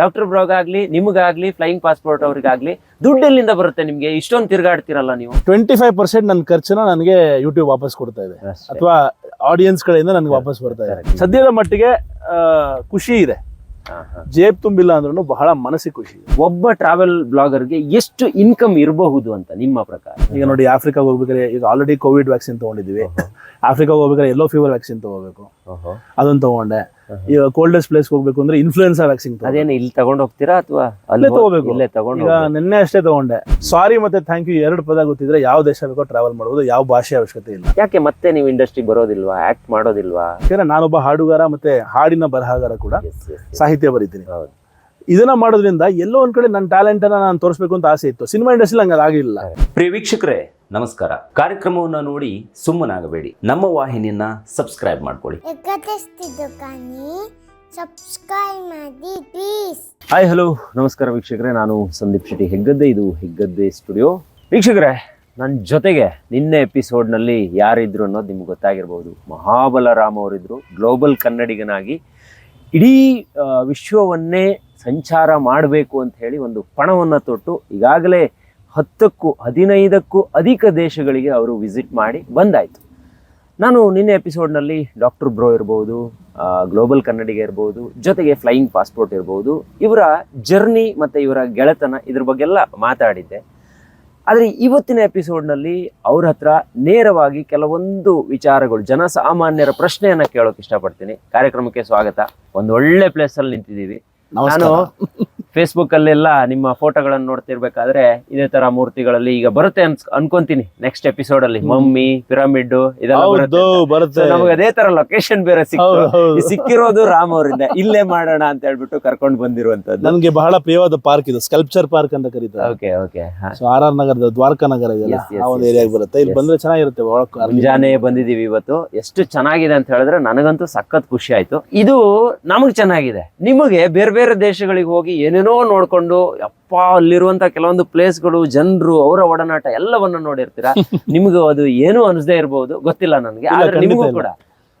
Doctor brag ಆಗ್ಲಿ ನಿಮಗಾಗ್ಲಿ flying passport ಅವ್ರಿಗಾಗ್ಲಿ ದುಡ್ಡು ಎಲ್ಲಿಂದ ಬರುತ್ತೆ ನಿಮ್ಗೆ ಇಷ್ಟೊಂದು ತಿರುಗಾಡ್ತಿರಲ್ಲ ನೀವು. ಟ್ವೆಂಟಿ ಫೈವ್ ಪರ್ಸೆಂಟ್ ನನ್ನ ಖರ್ಚನ್ನ ನನಗೆ ಯೂಟ್ಯೂಬ್ ವಾಪಸ್ ಕೊಡ್ತಾ ಇದೆ. ಅಥವಾ ಆಡಿಯನ್ಸ್ ಕಡೆಯಿಂದ ನನಗೆ ವಾಪಸ್ ಬರ್ತಾ ಇದೆ. ಸದ್ಯದ ಮಟ್ಟಿಗೆ ಖುಷಿ ಇದೆ. ಜೇಬ್ ತುಂಬಿಲ್ಲ ಅಂದ್ರೂ ಬಹಳ ಮನಸ್ಸಿ ಖುಷಿ ಒಬ್ಬ ಟ್ರಾವೆಲ್ ಬ್ಲಾಗರ್ಗೆ ಎಷ್ಟು ಇನ್ಕಮ್ ಇರಬಹುದು ಅಂತ ನಿಮ್ಮ ಪ್ರಕಾರ? ಈಗ ನೋಡಿ ಆಫ್ರಿಕಾಗೆ ಹೋಗ್ಬೇಕಾದ್ರೆ ಈಗ ಆಲ್ರೆಡಿ ಕೋವಿಡ್ ವ್ಯಾಕ್ಸಿನ್ ತಗೊಂಡಿದ್ವಿ ಆಫ್ರಿಕಾಗೆ ಹೋಗ್ಬೇಕಾದ್ರೆ ಎಲ್ಲೋ ಫೀವರ್ ವ್ಯಾಕ್ಸಿನ್ ತಗೋಬೇಕು. ಅದನ್ನ ತಗೊಂಡೆ. ಈಗ ಕೋಲ್ಡೆಸ್ಟ್ ಪ್ಲೇಸ್ ಹೋಗ್ಬೇಕು ಅಂದ್ರೆ ಇನ್ಫ್ಲೂಯೆನ್ಸಾ ವ್ಯಾಕ್ಸಿನ್ ಅದೇನು ಇಲ್ಲಿ ತಗೊಂಡು ಹೋಗ್ತೀರಾ ಅಥವಾ ಅಲ್ಲೇ ತಗೋಬೇಕು. ಇಲ್ಲೇ ತಗೊಂಡು ಈಗ ನಿನ್ನೆ ಅಷ್ಟೇ ತಗೊಂಡೆ. ಸಾರಿ ಮತ್ತೆ ಥ್ಯಾಂಕ್ ಯು ಎರಡು ಪದ ಗೊತ್ತಿದ್ರೆ ಯಾವ ದೇಶ ಬೇಕೋ ಟ್ರಾವೆಲ್ ಮಾಡಬಹುದು ಯಾವ ಭಾಷೆ ಅವಶ್ಯಕತೆ ಇಲ್ಲ. ಯಾಕೆ ಮತ್ತೆ ನೀವು ಇಂಡಸ್ಟ್ರಿ ಬರೋದಿಲ್ವಾ? ಆಕ್ಟ್ ಮಾಡೋದಿಲ್ವಾ? ಯಾಕಂದ್ರೆ ನಾನೊಬ್ಬ ಹಾಡುಗಾರ ಮತ್ತೆ ಹಾಡಿನ ಬರಹಗಾರ ಕೂಡ. ಸಾಹಿತ್ಯ ಬರೀತೀನಿ. ಹೌದು. ಇದನ್ನ ಮಾಡೋದ್ರಿಂದ ಎಲ್ಲೋ ಒಂದ್ ಕಡೆ ನನ್ನ ಟ್ಯಾಲೆಂಟ್ ಅನ್ನ ನಾನು ತೋರಿಸಬೇಕು ಅಂತ ಆಸೆ ಇತ್ತು. ಸಿನಿಮಾ ಇಂಡಸ್ಟ್ರಿ ನಂಗೆ ಆಗಿಲ್ಲ ಪ್ರಿಯ ವೀಕ್ಷಕರೇ ನಮಸ್ಕಾರ. ಕಾರ್ಯಕ್ರಮವನ್ನು ನೋಡಿ ಸುಮ್ಮನಾಗಬೇಡಿ. ನಮ್ಮ ವಾಹಿನಿಯನ್ನ ಸಬ್ಸ್ಕ್ರೈಬ್ ಮಾಡ್ಕೊಳ್ಳಿ. ಹಾಯ್ ಹಲೋ ನಮಸ್ಕಾರ ವೀಕ್ಷಕರೇ ನಾನು ಸಂದೀಪ್ ಶೆಟ್ಟಿ ಹೆಗ್ಗದ್ದೆ. ಇದು ಹೆಗ್ಗದ್ದೆ ಸ್ಟುಡಿಯೋ ವೀಕ್ಷಕರೇ ನನ್ನ ಜೊತೆಗೆ ನಿನ್ನೆ ಎಪಿಸೋಡ್ನಲ್ಲಿ ಯಾರಿದ್ರು ಅನ್ನೋದು ನಿಮ್ಗೆ ಗೊತ್ತಾಗಿರ್ಬೋದು. ಮಹಾಬಲರಾಮ್ ಅವರಿದ್ರು ಗ್ಲೋಬಲ್ ಕನ್ನಡಿಗನಾಗಿ ಇಡೀ ವಿಶ್ವವನ್ನೇ ಸಂಚಾರ ಮಾಡಬೇಕು ಅಂತ ಹೇಳಿ ಒಂದು ಪಣವನ್ನು ತೊಟ್ಟು ಈಗಾಗಲೇ ಹತ್ತಕ್ಕೂ ಹದಿನೈದಕ್ಕೂ ಅಧಿಕ ದೇಶಗಳಿಗೆ ಅವರು ವಿಸಿಟ್ ಮಾಡಿ ಬಂದಾಯಿತು. ನಾನು ನಿನ್ನೆ ಎಪಿಸೋಡ್ನಲ್ಲಿ ಡಾಕ್ಟರ್ ಬ್ರೋ ಇರ್ಬೋದು ಗ್ಲೋಬಲ್ ಕನ್ನಡಿಗ ಇರ್ಬೋದು, ಜೊತೆಗೆ ಫ್ಲೈಯಿಂಗ್ ಪಾಸ್ಪೋರ್ಟ್ ಇರ್ಬೋದು, ಇವರ ಜರ್ನಿ ಮತ್ತು ಇವರ ಗೆಳೆತನ ಇದ್ರ ಬಗ್ಗೆಲ್ಲ ಮಾತಾಡಿದ್ದೆ. ಆದರೆ ಇವತ್ತಿನ ಎಪಿಸೋಡ್ನಲ್ಲಿ ಅವ್ರ ಹತ್ರ ನೇರವಾಗಿ ಕೆಲವೊಂದು ವಿಚಾರಗಳು ಜನಸಾಮಾನ್ಯರ ಪ್ರಶ್ನೆಯನ್ನು ಕೇಳೋಕೆ ಇಷ್ಟಪಡ್ತೀನಿ. ಕಾರ್ಯಕ್ರಮಕ್ಕೆ ಸ್ವಾಗತ. ಒಂದು ಒಳ್ಳೆ ಪ್ಲೇಸಲ್ಲಿ ನಿಂತಿದ್ದೀವಿ. ನಾನು ಫೇಸ್ಬುಕ್ ಅಲ್ಲೆಲ್ಲ ನಿಮ್ಮ ಫೋಟೋಗಳನ್ನು ನೋಡ್ತಿರ್ಬೇಕಾದ್ರೆ ಇದೇ ತರ ಮೂರ್ತಿಗಳಲ್ಲಿ ಈಗ ಬರುತ್ತೆ ಅನ್ಸ್ ಅನ್ಕೊಂತೀನಿ ನೆಕ್ಸ್ಟ್ ಎಪಿಸೋಡ್ ಅಲ್ಲಿ. ಮಮ್ಮಿ ಪಿರಮಿಡ್ ಇದೆಲ್ಲ ಬರುತ್ತೆ. ಹೌದು ಬರುತ್ತೆ. So, ನಮಗೆ ಅದೇ ತರ ಲೊಕೇಶನ್ ಬೇರೆ ಸಿಕ್ತು. ಹೌದು. ಈ ಸಿಕ್ಕಿರೋದು ರಾಮ್ ಅವರಿಂದ. ಇಲ್ಲೇ ಮಾಡೋಣ ಅಂತ ಹೇಳ್ಬಿಟ್ಟು ಕರ್ಕೊಂಡು ಬಂದಿರುವಂತದ್ದು. ನನ್ಗೆ ಬಹಳ ಪ್ರಿಯವಾದ ಪಾರ್ಕ್ ಇದು. ಸ್ಕಲ್ಪ್ಚರ್ ಪಾರ್ಕ್ ಅಂತ ಕರೀತಾರೆ. Okay okay so R R ನಗರದ ದ್ವಾರಕಾ ನಗರ ಇದೆಯಲ್ಲ Yes, yes, ಆ ಒಂದು yes, ಏರಿಯಾಗೆ yes. ಬರುತ್ತೆ. ಇಲ್ಲಿ Yes. ಬಂದ್ರೆ ಚೆನ್ನಾಗಿರುತ್ತೆ ಅಲ್ಲಿ ಮುಂಜಾನೆ ಬಂದಿದೀವಿ ಇವತ್ತು. ಎಷ್ಟು ಚೆನ್ನಾಗಿದೆ ಅಂತ ಹೇಳಿದ್ರೆ ನನಗಂತೂ ಸಖತ್ ಖುಷಿ ಆಯ್ತು. ಇದು ನಮಗ್ ಚೆನ್ನಾಗಿದೆ. ನಿಮಗೆ ಬೇರೆ ಬೇರೆ ದೇಶಗಳಿಗೆ ಹೋಗಿ ಏನೇನೋ ನೋಡ್ಕೊಂಡು ಅಪ್ಪ ಅಲ್ಲಿರುವಂತ ಕೆಲವೊಂದು ಪ್ಲೇಸ್ಗಳು ಜನರು ಅವರ ಒಡನಾಟ ಎಲ್ಲವನ್ನ ನೋಡಿರ್ತೀರಾ? ನಿಮ್ಗೆ ಅದು ಏನು ಅನಿಸದೇ ಇರಬಹುದು ಗೊತ್ತಿಲ್ಲ ನನಗೆ. ಆದ್ರೆ ನಿಮಗೂ ಕೂಡ.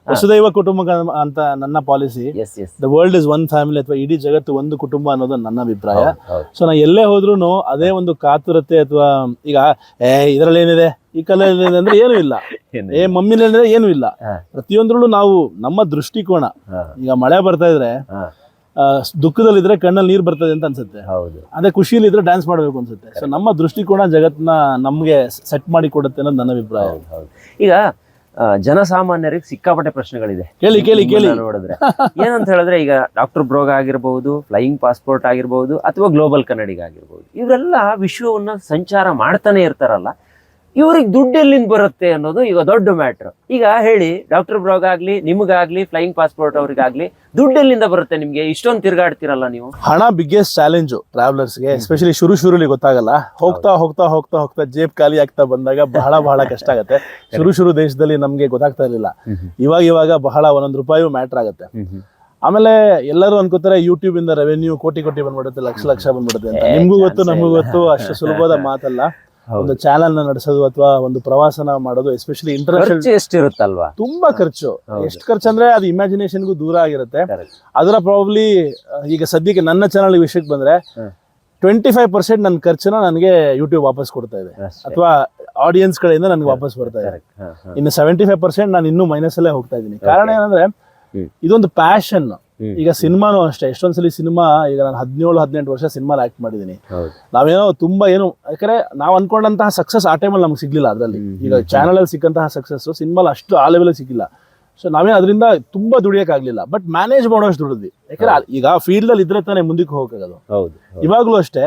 ವಸುದೈವ ಕುಟುಂಬ ಅಂತ ನನ್ನ policy the world is one family ಅಥವಾ ಇಡೀ ಜಗತ್ತು ಒಂದು ಕುಟುಂಬ ಅನ್ನೋದು ನನ್ನ ಅಭಿಪ್ರಾಯ. ಸೊ ನಾ ಎಲ್ಲೇ ಹೋದ್ರು ಅದೇ ಒಂದು ಕಾತುರತೆ ಅಥವಾ ಈಗ ಏ ಇದ್ರಲ್ಲಿ ಏನಿದೆ? ಈ ಕಲೆ ಅಂದ್ರೆ ಏನು ಇಲ್ಲ. ಏ ಮಮ್ಮಿನಲ್ಲಿ ಏನೂ ಇಲ್ಲ. ಪ್ರತಿಯೊಂದ್ರಲ್ಲೂ ನಾವು ನಮ್ಮ ದೃಷ್ಟಿಕೋನ. ಈಗ ಮಳೆ ಬರ್ತಾ ಇದ್ರೆ ದುಃಖದಲ್ಲಿದ್ರೆ ಕಣ್ಣಲ್ಲಿ ನೀರು ಬರ್ತದೆ ಅಂತ ಅನ್ಸುತ್ತೆ. ಹೌದು. ಅದೇ ಖುಷಿಯಲ್ಲಿ ಇದ್ರೆ ಡ್ಯಾನ್ಸ್ ಮಾಡಬೇಕು ಅನ್ಸುತ್ತೆ. ಸೊ ನಮ್ಮ ದೃಷ್ಟಿಕೋನ ಜಗತ್ನ ನಮ್ಗೆ ಸೆಟ್ ಮಾಡಿ ಕೊಡುತ್ತೆ ಅನ್ನೋದು ನನ್ನ ಅಭಿಪ್ರಾಯ. ಹೌದು ಈಗ ಜನಸಾಮಾನ್ಯರಿಗೆ ಸಿಕ್ಕಾಪಟ್ಟೆ ಪ್ರಶ್ನೆಗಳಿದೆ. ಕೇಳಿ ಕೇಳಿ ಕೇಳಿ. ನೋಡಿದ್ರೆ. ಏನಂತ ಹೇಳಿದ್ರೆ ಈಗ ಡಾಕ್ಟರ್ ಬ್ರೋಗ ಆಗಿರ್ಬಹುದು ಫ್ಲೈಯಿಂಗ್ ಪಾಸ್ಪೋರ್ಟ್ ಆಗಿರ್ಬಹುದು ಅಥವಾ ಗ್ಲೋಬಲ್ ಕನ್ನಡಿಗ ಆಗಿರ್ಬಹುದು ಇವರೆಲ್ಲ ವಿಶ್ವವನ್ನ ಸಂಚಾರ ಮಾಡ್ತಾನೆ ಇರ್ತಾರಲ್ಲ. ಇವ್ರಿಗೆ ದುಡ್ಡು ಎಲ್ಲಿಂದ ಬರುತ್ತೆ ಅನ್ನೋದು ಈಗ ದೊಡ್ಡ ಮ್ಯಾಟ್ರ್. ಈಗ ಹೇಳಿ ಡಾಕ್ಟರ್ ಬ್ರೋಗ್ ಆಗ್ಲಿ ನಿಮ್ಗಾಗ್ಲಿ ಫ್ಲೈಯಿಂಗ್ ಪಾಸ್ಪೋರ್ಟ್ ಅವ್ರಿಗಾಗ್ಲಿ ದುಡ್ಡು ಎಲ್ಲಿಂದ ಬರುತ್ತೆ ನಿಮ್ಗೆ? ಇಷ್ಟೊಂದು ತಿರ್ಗಾಡ್ತಿರಲ್ಲ ನೀವು? ಹಣ ಬಿಗ್ಗೆಸ್ಟ್ ಚಾಲೆಂಜು ಟ್ರಾವೆಲರ್ಸ್ಗೆ ಎಸ್ಪೆಷಲಿ ಶುರು ಶುರುಲಿ ಗೊತ್ತಾಗಲ್ಲ. ಹೋಗ್ತಾ ಹೋಗ್ತಾ ಹೋಗ್ತಾ ಹೋಗ್ತಾ ಜೇಬ್ ಖಾಲಿ ಆಗ್ತಾ ಬಂದಾಗ ಬಹಳ ಬಹಳ ಕಷ್ಟ ಆಗುತ್ತೆ. ಶುರು ಶುರು ದೇಶದಲ್ಲಿ ನಮ್ಗೆ ಗೊತ್ತಾಗ್ತಾ ಇರಲಿಲ್ಲ. ಇವಾಗ ಇವಾಗ ಬಹಳ ಒಂದೊಂದು ರೂಪಾಯಿ ಮ್ಯಾಟ್ರ್ ಆಗುತ್ತೆ. ಆಮೇಲೆ ಎಲ್ಲರೂ ಅನ್ಕೋತಾರೆ ಯೂಟ್ಯೂಬ್ ಇಂದ ರೆವೆನ್ಯೂ ಕೋಟಿ ಕೋಟಿ ಬಂದ್ಬಿಡುತ್ತೆ ಲಕ್ಷ ಲಕ್ಷ ಬಂದ್ಬಿಡುತ್ತೆ ಅಂತ. ನಿಮ್ಗೂ ಗೊತ್ತು ನಮಗೂ ಗೊತ್ತು ಅಷ್ಟು ಸುಲಭದ ಮಾತಲ್ಲ. ಒಂದು ಚಾನಲ್ನ ನಡೆಸೋದು ಅಥವಾ ಒಂದು ಪ್ರವಾಸನ ಮಾಡೋದು ಎಸ್ಪೆಷಲಿ ಇಂಟರ್ನ್ಯಾಷನಲ್ ಎಷ್ಟಿರುತ್ತಲ್ವಾ ತುಂಬಾ ಖರ್ಚು. ಎಷ್ಟು ಖರ್ಚು ಅಂದ್ರೆ ಅದು ಇಮ್ಯಾಜಿನೇಷನ್ಗೂ ದೂರ ಆಗಿರುತ್ತೆ. ಅದರ ಪ್ರಾಬ್ಲಿ ಈಗ ಸದ್ಯಕ್ಕೆ ನನ್ನ ಚಾನಲ್ ವಿಷಯಕ್ಕೆ ಬಂದ್ರೆ. ಟ್ವೆಂಟಿ ಫೈವ್ ಪರ್ಸೆಂಟ್ ನನ್ನ ಖರ್ಚನ್ನ ನನಗೆ ಯೂಟ್ಯೂಬ್ ವಾಪಸ್ ಕೊಡ್ತಾ ಇದೆ. ಅಥವಾ ಆಡಿಯನ್ಸ್ ಕಡೆಯಿಂದ ನನಗೆ ವಾಪಸ್ ಬರ್ತಾ ಇದೆ. ಇನ್ನು ಸೆವೆಂಟಿ ಫೈವ್ ಪರ್ಸೆಂಟ್ ನಾನು ಇನ್ನೂ ಮೈನಸ್ ಅಲ್ಲೇ ಹೋಗ್ತಾ ಇದ್ದೀನಿ ಕಾರಣ ಏನಂದ್ರೆ. ಇದೊಂದು ಪ್ಯಾಷನ್. ಈಗ ಸಿನಿಮಾನು ಅಷ್ಟೇ. ಎಷ್ಟೊಂದ್ಸಲಿ ಸಿನಿಮಾ ಈಗ ನಾನು ಹದಿನೇಳು ಹದಿನೆಂಟು ವರ್ಷ ಸಿನಿಮಾ ಆಕ್ಟ್ ಮಾಡಿದೀನಿ ನಾವೇನೋ ತುಂಬಾ ಏನು ಯಾಕಂದ್ರೆ ನಾವು ಅನ್ಕೊಂಡಂತಹ ಸಕ್ಸಸ್ ಆ ಟೈಮಲ್ಲಿ ನಮ್ಗೆ ಸಿಗ್ಲಿಲ್ಲ ಅದರಲ್ಲಿ. ಈಗ ಚಾನಲ್ ಅಲ್ಲಿ ಸಿಕ್ಕಂತಹ ಸಕ್ಸಸ್ ಸಿನಿಮಾ ಅಷ್ಟು ಆ ಲೆವೆಲ್ ಸಿಕ್ಕಿಲ್ಲ ಸೊ ನಾವೇನು ಅದರಿಂದ ತುಂಬಾ ದುಡಿಯಕ್ಕಾಗಲಿಲ್ಲ. ಬಟ್ ಮ್ಯಾನೇಜ್ ಮಾಡೋಷ್ಟು ದುಡಿದ್ವಿ. ಯಾಕಂದ್ರೆ ಆ- ಈಗ ಫೀಲ್ಡ್ ಅಲ್ಲಿ ಇದ್ರೆ ತಾನೇ ಮುಂದಕ್ಕೆ ಹೋಗೋದು. ಇವಾಗ್ಲೂ ಅಷ್ಟೇ.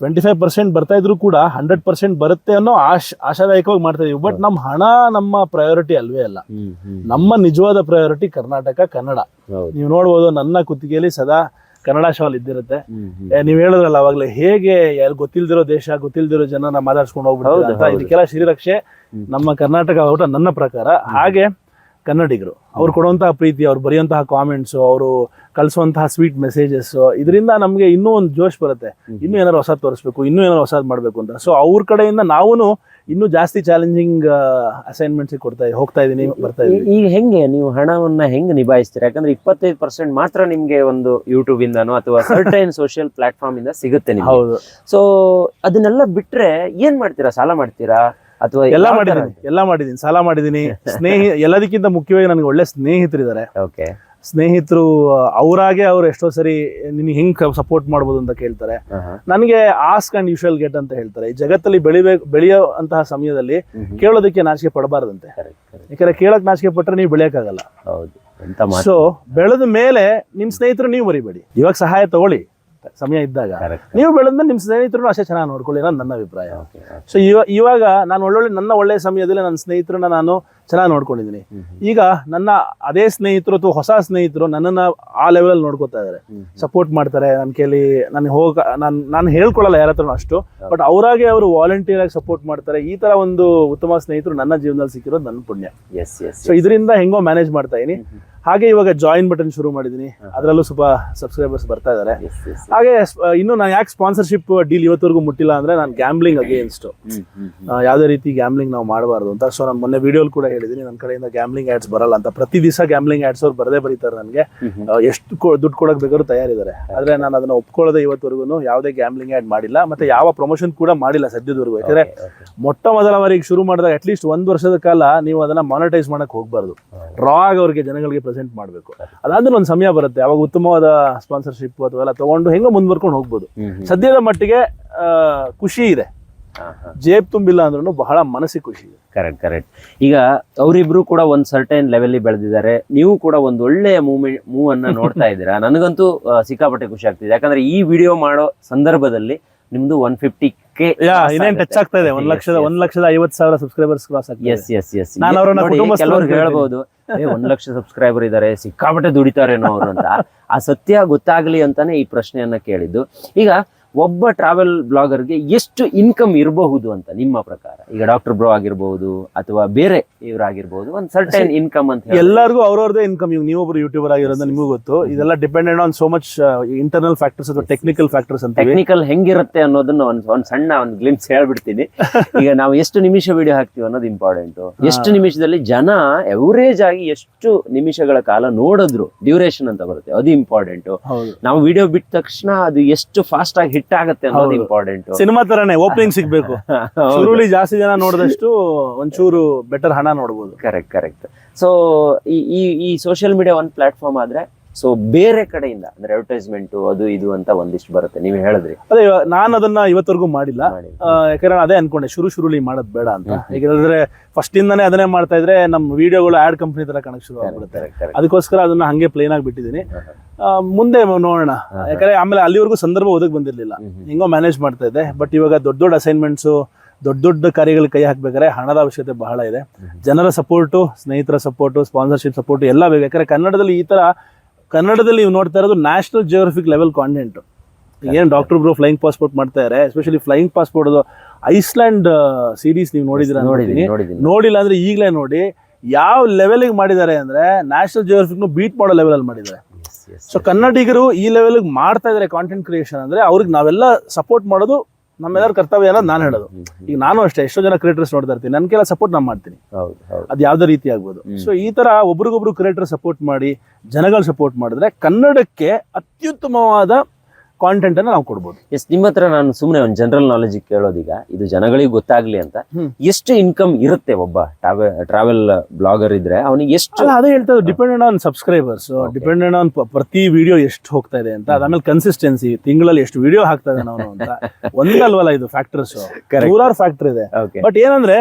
ಟ್ವೆಂಟಿ ಫೈವ್ ಪರ್ಸೆಂಟ್ ಬರ್ತಾ ಇದ್ರು ಕೂಡ ಹಂಡ್ರೆಡ್ ಪರ್ಸೆಂಟ್ ಬರುತ್ತೆ ಅನ್ನೋ ಆಶ್ ಆಶಾದಾಯಕವಾಗಿ ಮಾಡ್ತಾ ಇದೀವಿ. ಬಟ್ ನಮ್ಮ ಹಣ ನಮ್ಮ ಪ್ರಯಾರಿಟಿ ಅಲ್ವೇ ಅಲ್ಲ. ನಮ್ಮ ನಿಜವಾದ ಪ್ರಯಾರಿಟಿ ಕರ್ನಾಟಕ ಕನ್ನಡ. ನೀವು ನೋಡ್ಬೋದು ನನ್ನ ಕುತ್ತಿಗೆಯಲ್ಲಿ ಸದಾ ಕನ್ನಡ ಶಾಲ್ ಇದ್ದಿರುತ್ತೆ. ನೀವ್ ಹೇಳಿದ್ರಲ್ಲ ಅವಾಗ್ಲೇ ಹೇಗೆ ಎಲ್ಲಿ ಗೊತ್ತಿಲ್ದಿರೋ ದೇಶ ಗೊತ್ತಿಲ್ದಿರೋ ಜನ ಮಾತಾಡ್ಸ್ಕೊಂಡು ಹೌದು. ಇದಕ್ಕೆಲ್ಲ ಶ್ರೀರಕ್ಷೆ ನಮ್ಮ ಕರ್ನಾಟಕ ಔಟ ನನ್ನ ಪ್ರಕಾರ. ಹಾಗೆ ಕನ್ನಡಿಗರು. ಅವ್ರು ಕೊಡುವಂತಹ ಪ್ರೀತಿ ಅವ್ರು ಬರೆಯುವಂತಹ ಕಾಮೆಂಟ್ಸು ಅವರು ಕಳಿಸುವಂತಹ ಸ್ವೀಟ್ ಮೆಸೇಜಸ್ಸು ಇದರಿಂದ ನಮಗೆ ಇನ್ನೂ ಒಂದು ಜೋಶ್ ಬರುತ್ತೆ. ಇನ್ನೂ ಏನಾರು ಹೊಸ ತೋರಿಸ್ಬೇಕು ಇನ್ನೂ ಏನಾರು ಹೊಸದು ಮಾಡಬೇಕು ಅಂತ. ಸೊ ಅವ್ರ ಕಡೆಯಿಂದ ನಾವು ಇನ್ನೂ ಜಾಸ್ತಿ ಚಾಲೆಂಜಿಂಗ್ ಅಸೈನ್ಮೆಂಟ್ಸ್ ಕೊಡ್ತಾ ಹೋಗ್ತಾ ಇದೀನಿ ಬರ್ತಾ ಇದೀನಿ ಈಗ ಹೆಂಗೆ ನೀವು ಹಣವನ್ನ ಹೆಂಗೆ ನಿಭಾಯಿಸ್ತೀರಾ? ಯಾಕಂದ್ರೆ ಇಪ್ಪತ್ತೈದು ಪರ್ಸೆಂಟ್ ಮಾತ್ರ ನಿಮ್ಗೆ ಒಂದು ಯೂಟ್ಯೂಬ್ ಇಂದನೋ ಅಥವಾ ಸರ್ಟೈನ್ ಸೋಷಿಯಲ್ ಪ್ಲಾಟ್ಫಾರ್ಮ್ ಇಂದ ಸಿಗುತ್ತೆ ನಿಮ್ಗೆ. ಹೌದು. ಸೊ ಅದನ್ನೆಲ್ಲ ಬಿಟ್ರೆ ಏನ್ ಮಾಡ್ತೀರಾ? ಸಾಲ ಮಾಡ್ತೀರಾ? ಅಥವಾ ಎಲ್ಲ ಮಾಡಿದೀನಿ ಎಲ್ಲ ಮಾಡಿದೀನಿ ಸಾಲ ಮಾಡಿದೀನಿ ಸ್ನೇಹಿ ಎಲ್ಲದಕ್ಕಿಂತ ಮುಖ್ಯವಾಗಿ ನನಗೆ ಒಳ್ಳೆ ಸ್ನೇಹಿತರಿದ್ದಾರೆ. ಓಕೆ. ಸ್ನೇಹಿತರು ಅವರಾಗೆ ಅವ್ರು ಎಷ್ಟೋ ಸರಿ ನಿನಗೆ ಹೆಂಗ್ ಸಪೋರ್ಟ್ ಮಾಡ್ಬೋದು ಅಂತ ಕೇಳ್ತಾರೆ. ನನಗೆ ಆಸ್ಕ್ ಅಂಡ್ ಯೂಶಲ್ ಗೆಟ್ ಅಂತ ಹೇಳ್ತಾರೆ. ಈ ಜಗತ್ತಲ್ಲಿ ಬೆಳಿಬೇಕು ಬೆಳೆಯೋ ಅಂತಹ ಸಮಯದಲ್ಲಿ ಕೇಳೋದಕ್ಕೆ ನಾಚಿಕೆ ಪಡಬಾರ್ದಂತೆ. ಯಾಕಂದ್ರೆ ಕೇಳಕ್ ನಾಚಿಕೆ ಪಟ್ರೆ ನೀವು ಬೆಳೆಯಕ್ಕಾಗಲ್ಲ. ಸೊ ಬೆಳೆದ ಮೇಲೆ ನಿಮ್ ಸ್ನೇಹಿತರು ನೀವು ಬರಿಬೇಡಿ ಇವಾಗ ಸಹಾಯ ತಗೊಳ್ಳಿ. ಸಮಯ ಇದ್ದಾಗ. ನೀವು ಬೆಳೆದ್ಮೇಲೆ ನಿಮ್ ಸ್ನೇಹಿತರು ಅಷ್ಟೇ ಚೆನ್ನಾಗಿ ನೋಡ್ಕೊಳ್ಳಿ ಅನ್ನೋದು ನನ್ನ ಅಭಿಪ್ರಾಯ. ಸೊ ಇವಾಗ ಇವಾಗ ನಾನು ಒಳ್ಳೊಳ್ಳೆ ನನ್ನ ಒಳ್ಳೆ ಸಮಯದಲ್ಲಿ ನನ್ನ ಸ್ನೇಹಿತರನ್ನ ನಾನು ಚೆನ್ನಾಗಿ ನೋಡ್ಕೊಂಡಿದ್ದೀನಿ. ಈಗ ನನ್ನ ಅದೇ ಸ್ನೇಹಿತರು ಅಥವಾ ಹೊಸ ಸ್ನೇಹಿತರು ನನ್ನನ್ನ ಆ ಲೆವೆಲಲ್ಲಿ ನೋಡ್ಕೋತಾ ಇದ್ದಾರೆ ಸಪೋರ್ಟ್ ಮಾಡ್ತಾರೆ ನನ್ನ ಕೇಳಿ ನನಗೆ ಹೋಗ ನಾನು ನಾನು ಹೇಳ್ಕೊಳ್ಳಲ್ಲ ಯಾರ ಹತ್ರನೂ ಅಷ್ಟು ಬಟ್ ಅವರಾಗೆ ಅವರು ವಾಲಂಟಿಯರ್ ಆಗಿ ಸಪೋರ್ಟ್ ಮಾಡ್ತಾರೆ. ಈ ತರ ಒಂದು ಉತ್ತಮ ಸ್ನೇಹಿತರು ನನ್ನ ಜೀವನದಲ್ಲಿ ಸಿಕ್ಕಿರೋದು ನನ್ನ ಪುಣ್ಯ. ಎಸ್ ಎಸ್ ಸೊ ಇದರಿಂದ ಹೆಂಗೋ ಮ್ಯಾನೇಜ್ ಮಾಡ್ತಾ ಇದೀನಿ. ಹಾಗೆ ಇವಾಗ ಜಾಯಿನ್ ಬಟನ್ ಶುರು ಮಾಡಿದೀನಿ. ಅದರಲ್ಲೂ ಸ್ವಲ್ಪ ಸಬ್ಸ್ಕ್ರೈಬರ್ಸ್ ಬರ್ತಾ ಇದ್ದಾರೆ ಹಾಗೆ ಇನ್ನು ನಾನು ಯಾಕೆ ಸ್ಪಾನ್ಸರ್ಶಿಪ್ ಡೀಲ್ ಇವತ್ತವರೆಗೂ ಮುಟ್ಟಿಲ್ಲ ಅಂದ್ರೆ ನಾನು ಗ್ಯಾಮ್ಲಿಂಗ್ ಅಗೇನ್ಸ್ಟ್ ಯಾವುದೇ ರೀತಿ ಗ್ಯಾಮ್ಲಿಂಗ್ ನಾವು ಮಾಡಬಾರ್ದು ಅಂತ. ಸೊ ನಾನು ಮೊನ್ನೆ ವಿಡಿಯೋಲ್ ಕೂಡ ಹೇಳಿದ್ದೀನಿ ನನ್ನ ಕಡೆಯಿಂದ ಗ್ಯಾಮ್ಲಿಂಗ್ ಆಡ್ಸ್ ಬರಲ್ಲ ಅಂತ. ಪ್ರತಿ ದಿವಸ ಗ್ಯಾಮ್ಲಿಂಗ್ ಆಡ್ಸ್ ಅವ್ರು ಬರದೇ ಬರೀತಾರೆ ನನಗೆ. ಎಷ್ಟು ದುಡ್ಡು ಕೊಡಕ್ ಬೇಕಾದ್ರೂ ತಯಾರಿದ್ದಾರೆ. ಆದ್ರೆ ನಾನು ಅದನ್ನ ಒಪ್ಕೊಳ್ಳೋದೇ ಇವತ್ತವರೆಗೂ ಯಾವುದೇ ಗ್ಯಾಮ್ಲಿಂಗ್ ಆಡ್ ಮಾಡಿಲ್ಲ. ಮತ್ತೆ ಯಾವ ಪ್ರಮೋಷನ್ ಕೂಡ ಮಾಡಿಲ್ಲ ಸದ್ಯದವರೆಗೂ. ಯಾಕಂದ್ರೆ ಮೊಟ್ಟ ಮೊದಲ ಬಾರಿಗೆ ಶುರು ಮಾಡಿದಾಗ ಅಟ್ಲೀಸ್ಟ್ ಒಂದ್ ವರ್ಷದ ಕಾಲ ನೀವು ಅದನ್ನ ಮಾನಿಟೈಸ್ ಮಾಡಕ್ ಹೋಗ್ಬಾರ್ದು. ರಾ ಆಗಿ ಅವ್ರಿಗೆ ಜನಗಳಿಗೆ ಪ್ರೆಸೆಂಟ್ ಮಾಡಬೇಕು. ಅದಾದ್ಮೇಲೆ ಒಂದು ಸಮಯ ಬರುತ್ತೆ. ಅವಾಗ ಉತ್ತಮವಾದ ಸ್ಪಾನ್ಸರ್ಶಿಪ್ ಅಥವಾ ಎಲ್ಲ ತಗೊಂಡು ಹೆಂಗೋ ಮುಂದ್ವರ್ಕೊಂಡು ಹೋಗ್ಬೋದು. ಸದ್ಯದ ಮಟ್ಟಿಗೆ ಖುಷಿ ಇದೆ. ಜೇಬ್ ತುಂಬಿಲ್ಲ ಅಂದ್ರೂ ಬಹಳ ಮನಸ್ಸಿಗೆ ಖುಷಿ ಇದೆ. ಕರೆಕ್ಟ್ ಕರೆಕ್ಟ್ ಈಗ ಅವರಿಬ್ರು ಕೂಡ ಒಂದ್ ಸರ್ಟೈನ್ ಲೆವೆಲ್ ಬೆಳೆದಿದ್ದಾರೆ. ನೀವು ಕೂಡ ಒಂದು ಒಳ್ಳೆಯ ಮೂವ್ಮೆಂಟ್ ಮೂವ್ ಅನ್ನ ನೋಡ್ತಾ ಇದ್ದೀರಾ? ನನಗಂತೂ ಸಿಕ್ಕಾಪಟ್ಟೆ ಖುಷಿ ಆಗ್ತಿದೆ. ಯಾಕಂದ್ರೆ ಈ ವಿಡಿಯೋ ಮಾಡೋ ಸಂದರ್ಭದಲ್ಲಿ ನಿಮ್ದು ಒನ್ ಫಿಫ್ಟಿ ಕೆ ಇನ್ನೇನ್ ಟಚ್ ಆಗ್ತಾ ಇದೆ? ಒಂದ್ ಲಕ್ಷದ ಒಂದ್ ಲಕ್ಷದ ಐವತ್ ಸಾವಿರ subscribers cross yes yes yes ನಾನು ಅವ್ರನ್ನ ಕೆಲವ್ರಿಗೆ ಏ ಒಂದ್ ಲಕ್ಷ ಸಬ್ಸ್ಕ್ರೈಬರ್ ಇದ್ದಾರೆ ಸಿಕ್ಕಾಪಟ್ಟೆ ದುಡಿತಾರೇನೋ ಅವರು ಅಂತ. ಆ ಸತ್ಯ ಗೊತ್ತಾಗ್ಲಿ ಅಂತಾನೆ ಈ ಪ್ರಶ್ನೆಯನ್ನ ಕೇಳಿದ್ದು. ಈಗ ಒಬ್ಬ ಟ್ರಾವೆಲ್ ಬ್ಲಾಗರ್ಗೆ ಎಷ್ಟು ಇನ್ಕಮ್ ಇರಬಹುದು ಅಂತ ನಿಮ್ಮ ಪ್ರಕಾರ? ಈಗ ಡಾಕ್ಟರ್ ಬ್ರೋ ಆಗಿರ್ಬಹುದು ಅಥವಾ ಬೇರೆ ಇವರಾಗಿರ್ಬಹುದು ಒಂದ್ ಸರ್ಟೈನ್ ಇನ್ಕಮ್ ಅಂತ ಎಲ್ಲರಿಗೂ ಅವ್ರವ್ರದೇ ಇನ್ಕಮ್ ಇವಾಗ ನೀವೊಬ್ರು ಯೂಟ್ಯೂಬರ್ ಆಗಿರೋದು ನಿಮಗೂ ಗೊತ್ತು. ಇದೆಲ್ಲ dependent on so much internal factors ಅಥವಾ ಟೆಕ್ನಿಕಲ್ ಫ್ಯಾಕ್ಟರ್ಸ್ ಅಂತ ಟೆಕ್ನಿಕಲ್ ಹೆಂಗಿರುತ್ತೆ ಅನ್ನೋದನ್ನ ಒಂದ್ ಒಂದ್ ಸಣ್ಣ ಒಂದ್ ಗ್ಲಿಮ್ಸ್ ಹೇಳ್ಬಿಡ್ತೀನಿ. ಈಗ ನಾವು ಎಷ್ಟು ನಿಮಿಷ ವಿಡಿಯೋ ಹಾಕ್ತೀವಿ ಅನ್ನೋದು ಇಂಪಾರ್ಟೆಂಟ್ ಎಷ್ಟು ನಿಮಿಷದಲ್ಲಿ ಜನ ಎವರೇಜ್ ಆಗಿ ಎಷ್ಟು ನಿಮಿಷಗಳ ಕಾಲ ನೋಡಿದ್ರು ಡ್ಯೂರೇಷನ್ ಅಂತ ಬರುತ್ತೆ. ಅದು ಇಂಪಾರ್ಟೆಂಟ್ ನಾವು ವಿಡಿಯೋ ಬಿಟ್ಟ ತಕ್ಷಣ ಅದು ಎಷ್ಟು ಫಾಸ್ಟ್ ಆಗಿ ಹಿಟ್ ಆಗುತ್ತೆ ಅನ್ನೋದು ಇಂಪಾರ್ಟೆಂಟ್ ಸಿನಿಮಾ ತರನೇ ಓಪನಿಂಗ್ ಸಿಗ್ಬೇಕು. ಶುರುಲಿ ಜಾಸ್ತಿ ಜನ ನೋಡಿದಷ್ಟು ಒಂಚೂರು ಬೆಟರ್ ಹಣ ನೋಡಬಹುದು ಕರೆಕ್ಟ್ ಕರೆಕ್ಟ್ ಸೊ ಈ ಈ ಸೋಷಿಯಲ್ ಮೀಡಿಯಾ ಒಂದ್ ಪ್ಲಾಟ್ಫಾರ್ಮ್ ಆದ್ರೆ ಸೊ ಬೇರೆ ಕಡೆಯಿಂದ ಅಂದ್ರೆ ಅಡ್ವರ್ಟೈಸ್ಮೆಂಟ್ ಅದು ಇದು ಅಂತ ಒಂದಿಷ್ಟು ಬರುತ್ತೆ. ನೀವು ಹೇಳಿದ್ರಿ. ಅದೇ ನಾನು ಅದನ್ನ ಇವತ್ತವರೆಗೂ ಮಾಡಿಲ್ಲ. ಮಾಡಿ. ಯಾಕಂದ್ರೆ ಅದೇ ಅನ್ಕೊಂಡೆ ಶುರು ಶುರುಲಿ ಮಾಡೋದ್ ಬೇಡ ಅಂತ. ಯಾಕಂದ್ರೆ ಫಸ್ಟ್ ಇಂದಾನೆ ಅದನ್ನೇ ಮಾಡ್ತಾ ಇದ್ರೆ ನಮ್ಮ ವಿಡಿಯೋಗಳು ಆಡ್ ಕಂಪನಿ ತರ ಕಾಣಕ್ ಶುರು ಆಗ್ಬಿಡುತ್ತೆ. ಅದಕ್ಕೋಸ್ಕರ ಅದನ್ನ ಹಂಗೆ ಪ್ಲೇನ್ ಆಗಿ ಬಿಟ್ಟಿದ್ದೀನಿ. ಮುಂದೆ ನೋಡೋಣ. ಯಾಕಂದ್ರೆ ಆಮೇಲೆ ಅಲ್ಲಿವರೆಗೂ ಸಂದರ್ಭ ಒದಗಿ ಬಂದಿರ್ಲಿಲ್ಲ. ಹೆಂಗೋ ಮ್ಯಾನೇಜ್ ಮಾಡ್ತಾ ಇದೆ. ಬಟ್ ಇವಾಗ ದೊಡ್ಡ ದೊಡ್ಡ ಅಸೈನ್ಮೆಂಟ್ಸ್ ದೊಡ್ಡ ದೊಡ್ಡ ಕಾರ್ಯಗಳು ಕೈ ಹಾಕ್ಬೇಕಾದ್ರೆ ಹಣದ ಅವಶ್ಯಕತೆ ಬಹಳ ಇದೆ. ಜನರ ಸಪೋರ್ಟು ಸ್ನೇಹಿತರ ಸಪೋರ್ಟು ಸ್ಪಾನ್ಸರ್ಶಿಪ್ ಸಪೋರ್ಟ್ ಎಲ್ಲ ಬೇಕು. ಯಾಕಂದ್ರೆ ಕನ್ನಡದಲ್ಲಿ ಈ ತರ ಕನ್ನಡದಲ್ಲಿ ನೀವು ನೋಡ್ತಾ ಇರೋದು ನ್ಯಾಷನಲ್ ಜಿಯೋಗ್ರಫಿಕ್ ಲೆವೆಲ್ ಕಾಂಟೆಂಟ್ ಏನು ಡಾಕ್ಟರ್ ಬ್ರೋ ಫ್ಲೈಯಿಂಗ್ ಪಾಸ್ಪೋರ್ಟ್ ಮಾಡ್ತಾ ಇದ್ದಾರೆ ಎಸ್ಪೆಷಲಿ ಫ್ಲೈಯಿಂಗ್ ಪಾಸ್ಪೋರ್ಟ್ ಅದು ಐಸ್ಲ್ಯಾಂಡ್ ಸೀರೀಸ್ ನೀವು ನೋಡಿದಿರ ನೋಡಿಲ್ಲ ಅಂದ್ರೆ ಈಗಲೇ ನೋಡಿ. ಯಾವ ಲೆವೆಲಿಗೆ ಮಾಡಿದ್ದಾರೆ ಅಂದ್ರೆ ನ್ಯಾಷನಲ್ ಜಿಯೋಗ್ರಫಿಕ್ ಬೀಟ್ ಮಾಡೋ ಲೆವೆಲ್ ಅಲ್ಲಿ ಮಾಡಿದ್ದಾರೆ. ಸೊ ಕನ್ನಡಿಗರು ಈ ಲೆವೆಲ್ ಮಾಡ್ತಾ ಇದಾರೆ ಕಾಂಟೆಂಟ್ ಕ್ರಿಯೇಷನ್ ಅಂದ್ರೆ ಅವ್ರಿಗೆ ನಾವೆಲ್ಲ ಸಪೋರ್ಟ್ ಮಾಡೋದು ನಮ್ಮೆಲ್ಲರ ಕರ್ತವ್ಯ ಅನ್ನೋದು ನಾನು ಹೇಳೋದು. ಈಗ ನಾನು ಅಷ್ಟೇ ಎಷ್ಟೋ ಜನ ಕ್ರಿಯೇಟರ್ಸ್ ನೋಡ್ತಾ ಇರ್ತೀನಿ. ನನ್ನ ಕೆಲ ಸಪೋರ್ಟ್ ನಾನು ಮಾಡ್ತೀನಿ. ಅದು ಯಾವ್ದೇ ರೀತಿ ಆಗ್ಬೋದು. ಸೊ ಈ ತರ ಒಬ್ರಿಗೊಬ್ರು ಕ್ರಿಯೇಟರ್ ಸಪೋರ್ಟ್ ಮಾಡಿ ಜನಗಳು ಸಪೋರ್ಟ್ ಮಾಡಿದ್ರೆ ಕನ್ನಡಕ್ಕೆ ಅತ್ಯುತ್ತಮವಾದ ಕಾಂಟೆಂಟ್ ಅನ್ನ ನಾವು ಕೊಡ್ಬೋದು. ಎಸ್ ನಿಮ್ಮ ಹತ್ರ ನಾನು ಸುಮ್ಮನೆ ಒಂದು ಜನರಲ್ ನಾಲೆಜ್ ಕೇಳೋದೀಗ ಇದು ಜನಗಳಿಗೆ ಗೊತ್ತಾಗ್ಲಿ ಅಂತ. ಎಷ್ಟು ಇನ್ಕಮ್ ಇರುತ್ತೆ ಒಬ್ಬ ಟ್ರಾವೆಲ್ ಬ್ಲಾಗರ್ ಇದ್ರೆ ಅವನಿಗೆ ಎಷ್ಟು ಅದೇ ಹೇಳ್ತಾ dependent on subscribers dependent on ಪ್ರತಿ ವಿಡಿಯೋ ಎಷ್ಟು ಹೋಗ್ತಾ ಇದೆ ಅಂತ ಅದಾದ್ಮೇಲೆ ಕನ್ಸಿಸ್ಟೆನ್ಸಿ ತಿಂಗಳಲ್ಲಿ ಎಷ್ಟು ವಿಡಿಯೋ ಹಾಕ್ತಾ ಇದೆ ಅವನು ಅಂತ. ಒಂದಲ್ವಲ್ಲ ಇದು ಫ್ಯಾಕ್ಟರ್ಸ್. ನೂರಾರು ಫ್ಯಾಕ್ಟರ್ ಇದೆ. ಬಟ್ ಏನಂದ್ರೆ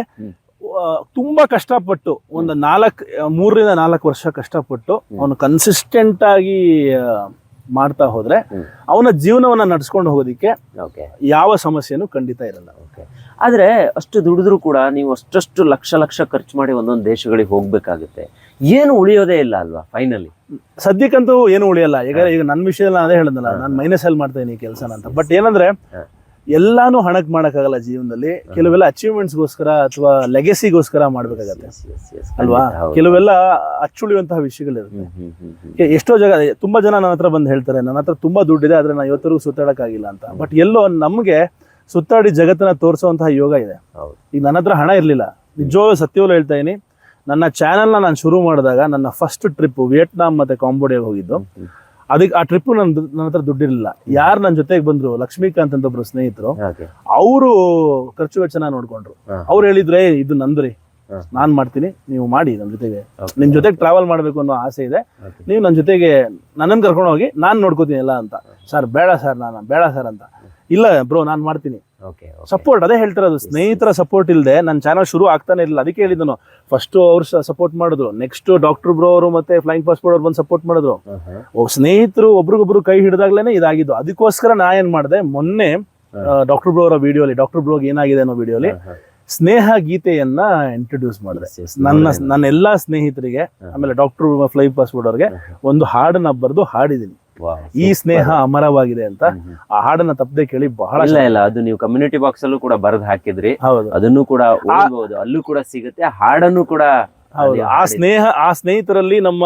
ತುಂಬಾ ಕಷ್ಟಪಟ್ಟು ಒಂದು ನಾಲ್ಕು ಮೂರರಿಂದ ನಾಲ್ಕು ವರ್ಷ ಕಷ್ಟಪಟ್ಟು ಅವನು ಕನ್ಸಿಸ್ಟೆಂಟ್ ಆಗಿ ಮಾಡ್ತಾ ಹೋದ್ರೆ. ಅವನ ಜೀವನವನ್ನ ನಡ್ಸ್ಕೊಂಡು ಹೋಗೋದಿಕ್ಕೆ ಯಾವ ಸಮಸ್ಯೆನೂ ಖಂಡಿತ ಇರಲ್ಲ. ಓಕೆ. ಆದ್ರೆ ಅಷ್ಟು ದುಡಿದ್ರು ಕೂಡ ನೀವು ಅಷ್ಟಷ್ಟು ಲಕ್ಷ ಲಕ್ಷ ಖರ್ಚು ಮಾಡಿ ಒಂದೊಂದು ದೇಶಗಳಿಗೆ ಹೋಗ್ಬೇಕಾಗುತ್ತೆ. ಏನು ಉಳಿಯೋದೇ ಇಲ್ಲ ಅಲ್ವಾ ಫೈನಲಿ ಸದ್ಯಕ್ಕಂತೂ ಏನು ಉಳಿಯಲ್ಲ. ಈಗ ಈಗ ನನ್ನ ವಿಷಯದಲ್ಲಿ ನಾನು ಅದೇ ಹೇಳಿದ್ನಲ್ಲ ನಾನು ಮೈನಸ್ ಅಲ್ಲಿ ಮಾಡ್ತಾ ಇದೀನಿ ಕೆಲಸನ ಅಂತ. ಬಟ್ ಏನಂದ್ರೆ ಎಲ್ಲಾನು ಹಣಕ್ ಮಾಡಕ್ಕಾಗಲ್ಲ ಜೀವನದಲ್ಲಿ. ಕೆಲವೆಲ್ಲ ಅಚೀವ್ಮೆಂಟ್ಸ್ಗೋಸ್ಕರ ಅಥವಾ ಲೆಗೆಸಿಗೋಸ್ಕರ ಮಾಡ್ಬೇಕಾಗತ್ತೆ. ಅಲ್ವಾ? ಕೆಲವೆಲ್ಲ ಅಚ್ಚುಳಿಯುವಂತಹ ವಿಷಯಗಳಿರುತ್ತೆ. ಇರುತ್ತೆ ಎಷ್ಟೋ ಜಾಗ ತುಂಬಾ ಜನ ನನ್ನ ಹತ್ರ ಬಂದು ಹೇಳ್ತಾರೆ ನನ್ನ ಹತ್ರ ತುಂಬಾ ದುಡ್ಡಿದೆ ಆದ್ರೆ ನಾನು ಇವತ್ತರೆಗೂ ಸುತ್ತಾಡಕ್ಕಾಗಿಲ್ಲ ಅಂತ. ಬಟ್ ಎಲ್ಲೋ ನಮ್ಗೆ ಸುತ್ತಾಡಿ ಜಗತ್ತನ್ನ ತೋರಿಸುವಂತಹ ಯೋಗ ಇದೆ. ಈಗ ನನ್ನ ಹತ್ರ ಹಣ ಇರಲಿಲ್ಲ. ನಿಜವಾಗ್ಲೂ ಸತ್ಯವಲ್ಲ ಹೇಳ್ತಾ ಇದೀನಿ. ನನ್ನ ಚಾನೆಲ್ನ ನಾನು ಶುರು ಮಾಡಿದಾಗ ನನ್ನ ಫಸ್ಟ್ ಟ್ರಿಪ್ ವಿಯೆಟ್ನಾಂ ಮತ್ತೆ ಕಾಂಬೋಡಿಯಾಗ ಹೋಗಿದ್ದು. ಅದಕ್ಕೆ ಆ ಟ್ರಿಪ್ ನನ್ ನನ್ನ ಹತ್ರ ದುಡ್ಡಿರಲಿಲ್ಲ. ಯಾರು ನನ್ನ ಜೊತೆಗೆ ಬಂದ್ರು ಲಕ್ಷ್ಮೀಕಾಂತ್ ಅಂತ ಒಬ್ರು ಸ್ನೇಹಿತರು ಅವರು ಖರ್ಚು ವೆಚ್ಚನ ನೋಡ್ಕೊಂಡ್ರು. ಅವ್ರು ಹೇಳಿದ್ರೆ ಇದು ನಂದ್ರಿ. ನಾನ್ ಮಾಡ್ತೀನಿ ನೀವು ಮಾಡಿ ನನ್ನ ಜೊತೆಗೆ. ನಿಮ್ ಜೊತೆಗೆ ಟ್ರಾವೆಲ್ ಮಾಡ್ಬೇಕು ಅನ್ನೋ ಆಸೆ ಇದೆ. ನೀವು ನನ್ನ ಜೊತೆಗೆ ನನ್ನನ್ನು ಕರ್ಕೊಂಡು ಹೋಗಿ ನಾನ್ ನೋಡ್ಕೋತೀನಿ ಎಲ್ಲ ಅಂತ. ಸರ್ ಬೇಡ ಸರ್ ನಾನು ಬೇಡ ಸರ್ ಅಂತ. ಇಲ್ಲ ಬ್ರೋ ನಾನ್ ಮಾಡ್ತೀನಿ. ಸಪೋರ್ಟ್ ಅದೇ ಹೇಳ್ತಿರೋದು ಸ್ನೇಹಿತರ ಸಪೋರ್ಟ್ ಇಲ್ಲದೆ ನನ್ನ ಚಾನಲ್ ಶುರು ಆಗ್ತಾನೆ ಇರಲಿಲ್ಲ ಅದಕ್ಕೆ ಹೇಳಿದನು ಫಸ್ಟ್ ಅವ್ರು ಸಪೋರ್ಟ್ ಮಾಡಿದ್ರು ನೆಕ್ಸ್ಟ್ ಡಾಕ್ಟರ್ ಬ್ರೋ ಅವರು ಮತ್ತೆ ಫ್ಲೈಂಗ್ ಪಾಸ್ಪೋರ್ಟ್ ಅವ್ರು ಬಂದು ಸಪೋರ್ಟ್ ಮಾಡಿದ್ರು. ಓ, ಸ್ನೇಹಿತರು ಒಬ್ರಿಗೊಬ್ರು ಕೈ ಹಿಡಿದಾಗ್ಲೇನೆ ಇದಾಗಿದ್ದು ಅದಕ್ಕೋಸ್ಕರ ನಾ ಏನ್ ಮಾಡಿದೆ ಮೊನ್ನೆ ಡಾಕ್ಟರ್ ಬ್ರೋ ಅವರ ವಿಡಿಯೋಲಿ ಡಾಕ್ಟರ್ ಬ್ರೋಗ್ ಏನಾಗಿದೆ ಅನ್ನೋ ವಿಡಿಯೋಲಿ ಸ್ನೇಹ ಗೀತೆಯನ್ನ ಇಂಟ್ರೊಡ್ಯೂಸ್ ಮಾಡಿದೆ. ನನ್ನ ನನ್ನ ಎಲ್ಲಾ ಸ್ನೇಹಿತರಿಗೆ ಆಮೇಲೆ ಡಾಕ್ಟರ್ ಫ್ಲೈ ಪಾಸ್ಪೋರ್ಟ್ ಅವ್ರಿಗೆ ಒಂದು ಹಾಡನ್ನ ಬರೆದು ಹಾಡಿದೀನಿ ಈ ಸ್ನೇಹ ಅಮರವಾಗಿದೆ ಅಂತ ಆ ಹಾಡನ್ನ ತಪ್ಪದೆ ಕೇಳಿ ಬಹಳ ಇಲ್ಲ ಇಲ್ಲ ಅದು ನೀವು ಕಮ್ಯುನಿಟಿ ಬಾಕ್ಸ್ ಅಲ್ಲೂ ಕೂಡ ಬರೆದು ಹಾಕಿದ್ರಿ. ಹೌದು. ಅದನ್ನು ಕೂಡ ಓದ್ಬಹುದು ಅಲ್ಲೂ ಕೂಡ ಸಿಗುತ್ತೆ. ಹಾಡನ್ನು ಕೂಡ ಆ. ಸ್ನೇಹ ಆ ಸ್ನೇಹಿತರಲ್ಲಿ ನಮ್ಮ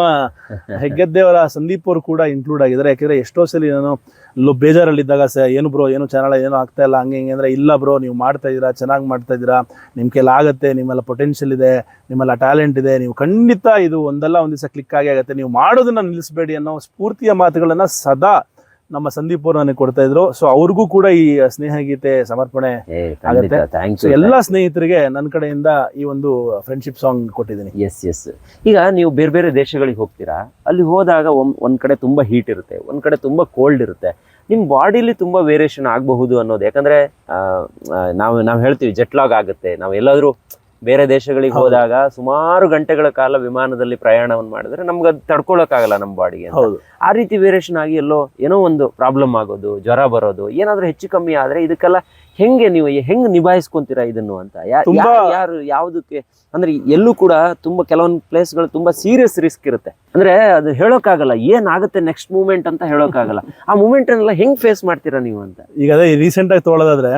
ಹೆಗ್ಗದ್ದೇವರ ಸಂದೀಪ್ ಅವರು ಕೂಡ ಇನ್ಕ್ಲೂಡ್ ಆಗಿದ್ದಾರೆ ಯಾಕಂದ್ರೆ ಎಷ್ಟೋ ಸಲ ನಾನು ಲೋ ಬೇಜಾರಲ್ಲಿದ್ದಾಗ ಸ ಏನು ಬ್ರೋ ಏನು ಚಾನಲ್ ಏನು ಆಗ್ತಾ ಇಲ್ಲ ಹಂಗೆ ಹಿಂಗೆ ಅಂದ್ರೆ ಇಲ್ಲ ಬ್ರೋ ನೀವು ಮಾಡ್ತಾ ಇದ್ದೀರಾ ಚೆನ್ನಾಗಿ ಮಾಡ್ತಾ ಇದ್ದೀರಾ ನಿಮ್ಮ ಕೈಲಿ ಆಗುತ್ತೆ ನಿಮ್ಮೆಲ್ಲ ಪೊಟೆನ್ಷಿಯಲ್ ಇದೆ ನಿಮ್ಮೆಲ್ಲ ಟ್ಯಾಲೆಂಟ್ ಇದೆ ನೀವು ಖಂಡಿತ ಇದು ಒಂದಲ್ಲ ಒಂದು ದಿವಸ ಕ್ಲಿಕ್ ಆಗಿ ಆಗುತ್ತೆ ನೀವು ಮಾಡೋದನ್ನ ನಿಲ್ಲಿಸಬೇಡಿ ಅನ್ನೋ ಸ್ಫೂರ್ತಿಯ ಮಾತುಗಳನ್ನ ಸದಾ ನಮ್ಮ ಸಂದೀಪ್ ಅವರು ನನಗೆ ಕೊಡ್ತಾ ಇದ್ರು. ಸೊ ಅವ್ರಿಗೂ ಕೂಡ ಈ ಸ್ನೇಹ ಗೀತೆ ಸಮರ್ಪಣೆ ಆಗುತ್ತೆ. ಎಲ್ಲಾ ಸ್ನೇಹಿತರಿಗೆ ನನ್ನ ಕಡೆಯಿಂದ ಈ ಒಂದು ಫ್ರೆಂಡ್ಶಿಪ್ ಸಾಂಗ್ ಕೊಟ್ಟಿದ್ದೀನಿ. ಎಸ್ ಎಸ್ ಈಗ ನೀವು ಬೇರೆ ಬೇರೆ ದೇಶಗಳಿಗೆ ಹೋಗ್ತೀರಾ? ಅಲ್ಲಿ ಹೋದಾಗ ಒಂದ್ ಕಡೆ ತುಂಬಾ ಹೀಟ್ ಇರುತ್ತೆ ಒಂದ್ ಕಡೆ ತುಂಬಾ ಕೋಲ್ಡ್ ಇರುತ್ತೆ. ನಿಮ್ ಬಾಡಿಲಿ ತುಂಬಾ ವೇರಿಯೇಷನ್ ಆಗಬಹುದು ಅನ್ನೋದು. ಯಾಕಂದ್ರೆ ನಾವು ನಾವು ಹೇಳ್ತೀವಿ ಜೆಟ್ಲಾಗ್ ಆಗುತ್ತೆ. ನಾವು ಎಲ್ಲಾದ್ರೂ ಬೇರೆ ದೇಶಗಳಿಗೆ ಹೌದು. ಹೋದಾಗ ಸುಮಾರು ಗಂಟೆಗಳ ಕಾಲ ವಿಮಾನದಲ್ಲಿ ಪ್ರಯಾಣವನ್ನು ಮಾಡಿದ್ರೆ ನಮ್ಗೆ ಅದು ತಡ್ಕೊಳಕ್ಕಾಗಲ್ಲ ನಮ್ಮ ಬಾಡಿಗೆ ಆ ರೀತಿ ವೇರಿಯೇಷನ್ ಆಗಿ ಎಲ್ಲೋ ಏನೋ ಒಂದು ಪ್ರಾಬ್ಲಮ್ ಆಗೋದು ಜ್ವರ ಬರೋದು ಏನಾದ್ರೂ ಹೆಚ್ಚು ಕಮ್ಮಿ ಆದ್ರೆ ಇದಕ್ಕೆಲ್ಲ ಹೆಂಗೆ ನೀವು ಹೆಂಗ್ ನಿಭಾಯಿಸ್ಕೊಂತೀರಾ ಇದನ್ನು ಅಂತ? ಯಾರು ಯಾವ್ದಕ್ಕೆ? ಅಂದ್ರೆ ಎಲ್ಲೂ ಕೂಡ ತುಂಬಾ ಕೆಲವೊಂದು ಪ್ಲೇಸ್ಗಳು ತುಂಬಾ ಸೀರಿಯಸ್ ರಿಸ್ಕ್ ಇರುತ್ತೆ. ಅಂದ್ರೆ ಅದು ಹೇಳೋಕ್ಕಾಗಲ್ಲ ಏನಾಗುತ್ತೆ ನೆಕ್ಸ್ಟ್ ಮೂಮೆಂಟ್ ಅಂತ ಹೇಳೋಕ್ಕಾಗಲ್ಲ. ಆ ಮೂಮೆಂಟ್ ಅನ್ನೆಲ್ಲ ಹೆಂಗ್ ಫೇಸ್ ಮಾಡ್ತೀರಾ ನೀವು ಅಂತ? ಈಗ ಅದೇ ರೀಸೆಂಟ್ ಆಗಿ ತಗೊಳ್ಳೋದಾದ್ರೆ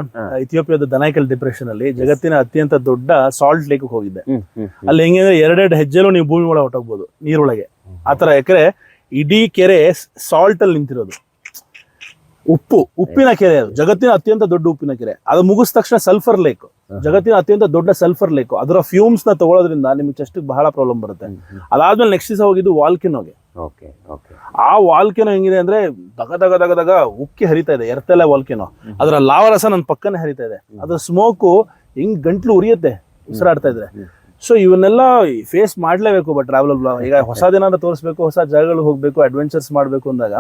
ಇಥಿಯೋಪಿಯಾದ ದನೈಕಲ್ ಡಿಪ್ರೆಷನ್ ಅಲ್ಲಿ ಜಗತ್ತಿನ ಅತ್ಯಂತ ದೊಡ್ಡ ಸಾಲ್ಟ್ ಲೇಕ್ ಹೋಗಿದ್ದೆ. ಅಲ್ಲಿ ಹೆಂಗೆ ಅಂದ್ರೆ ಎರಡೆರಡು ಹೆಜ್ಜೆಲೂ ನೀವು ಭೂಮಿ ಒಳಗೆ ಹೊಟ್ಟೋಗ್ಬೋದು ನೀರೊಳಗೆ. ಆತರ ಯಾಕಂದ್ರೆ ಇಡೀ ಕೆರೆ ಸಾಲ್ಟ್ ಅಲ್ಲಿ ನಿಂತಿರೋದು. ಉಪ್ಪು ಉಪ್ಪಿನ ಕೆರೆ ಅದು. ಜಗತ್ತಿನ ಅತ್ಯಂತ ದೊಡ್ಡ ಉಪ್ಪಿನ ಕೆರೆ. ಅದು ಮುಗಿದ ತಕ್ಷಣ ಸಲ್ಫರ್ ಲೇಕ್ ಜಗತ್ತಿನ ಅತ್ಯಂತ ದೊಡ್ಡ ಸಲ್ಫರ್ ಲೇಕ್ ಅದರ ಫ್ಯೂಮ್ಸ್ನ ತಗೊಳ್ಳೋದ್ರಿಂದ ನಿಮ್ಗೆ ಚೆಸ್ಟ್ ಬಹಳ ಪ್ರಾಬ್ಲಮ್ ಬರುತ್ತೆ. ಅದಾದ್ಮೇಲೆ ನೆಕ್ಸ್ಟ್ ದಿವಸ ಹೋಗಿದ್ದು ವಾಲ್ಕಿನೋಗೆ ಆ ವಾಲ್ಕೆನೋ ಹೆಂಗಿದೆ ಅಂದ್ರೆ ದಗ ದಗ ದಗ ದಗ ಉಕ್ಕಿ ಹರಿತಾ ಇದೆ. ಎರ್ತಲೆ ವಾಲ್ಕಿನೋ ಅದರ ಲಾವರಸ ನನ್ನ ಪಕ್ಕನೆ ಹರಿತಾ ಇದೆ. ಅದ್ರ ಸ್ಮೋಕು ಹಿಂಗ್ ಗಂಟ್ಲು ಉರಿಯುತ್ತೆ. ಉಸಿರಾಡ್ತಾ ಇದ್ರೆ. ಸೊ ಇವನ್ನೆಲ್ಲ ಫೇಸ್ ಮಾಡ್ಲೇಬೇಕು ಬಟ್ ಟ್ರಾವೆಲ್ ಈಗ ಹೊಸ ಹೊಸದೇನಾದ್ರು ತೋರಿಸ್ಬೇಕು ಹೊಸ ಜಾಗಗಳು ಹೋಗ್ಬೇಕು ಅಡ್ವೆಂಚರ್ಸ್ ಮಾಡ್ಬೇಕು ಅಂದಾಗ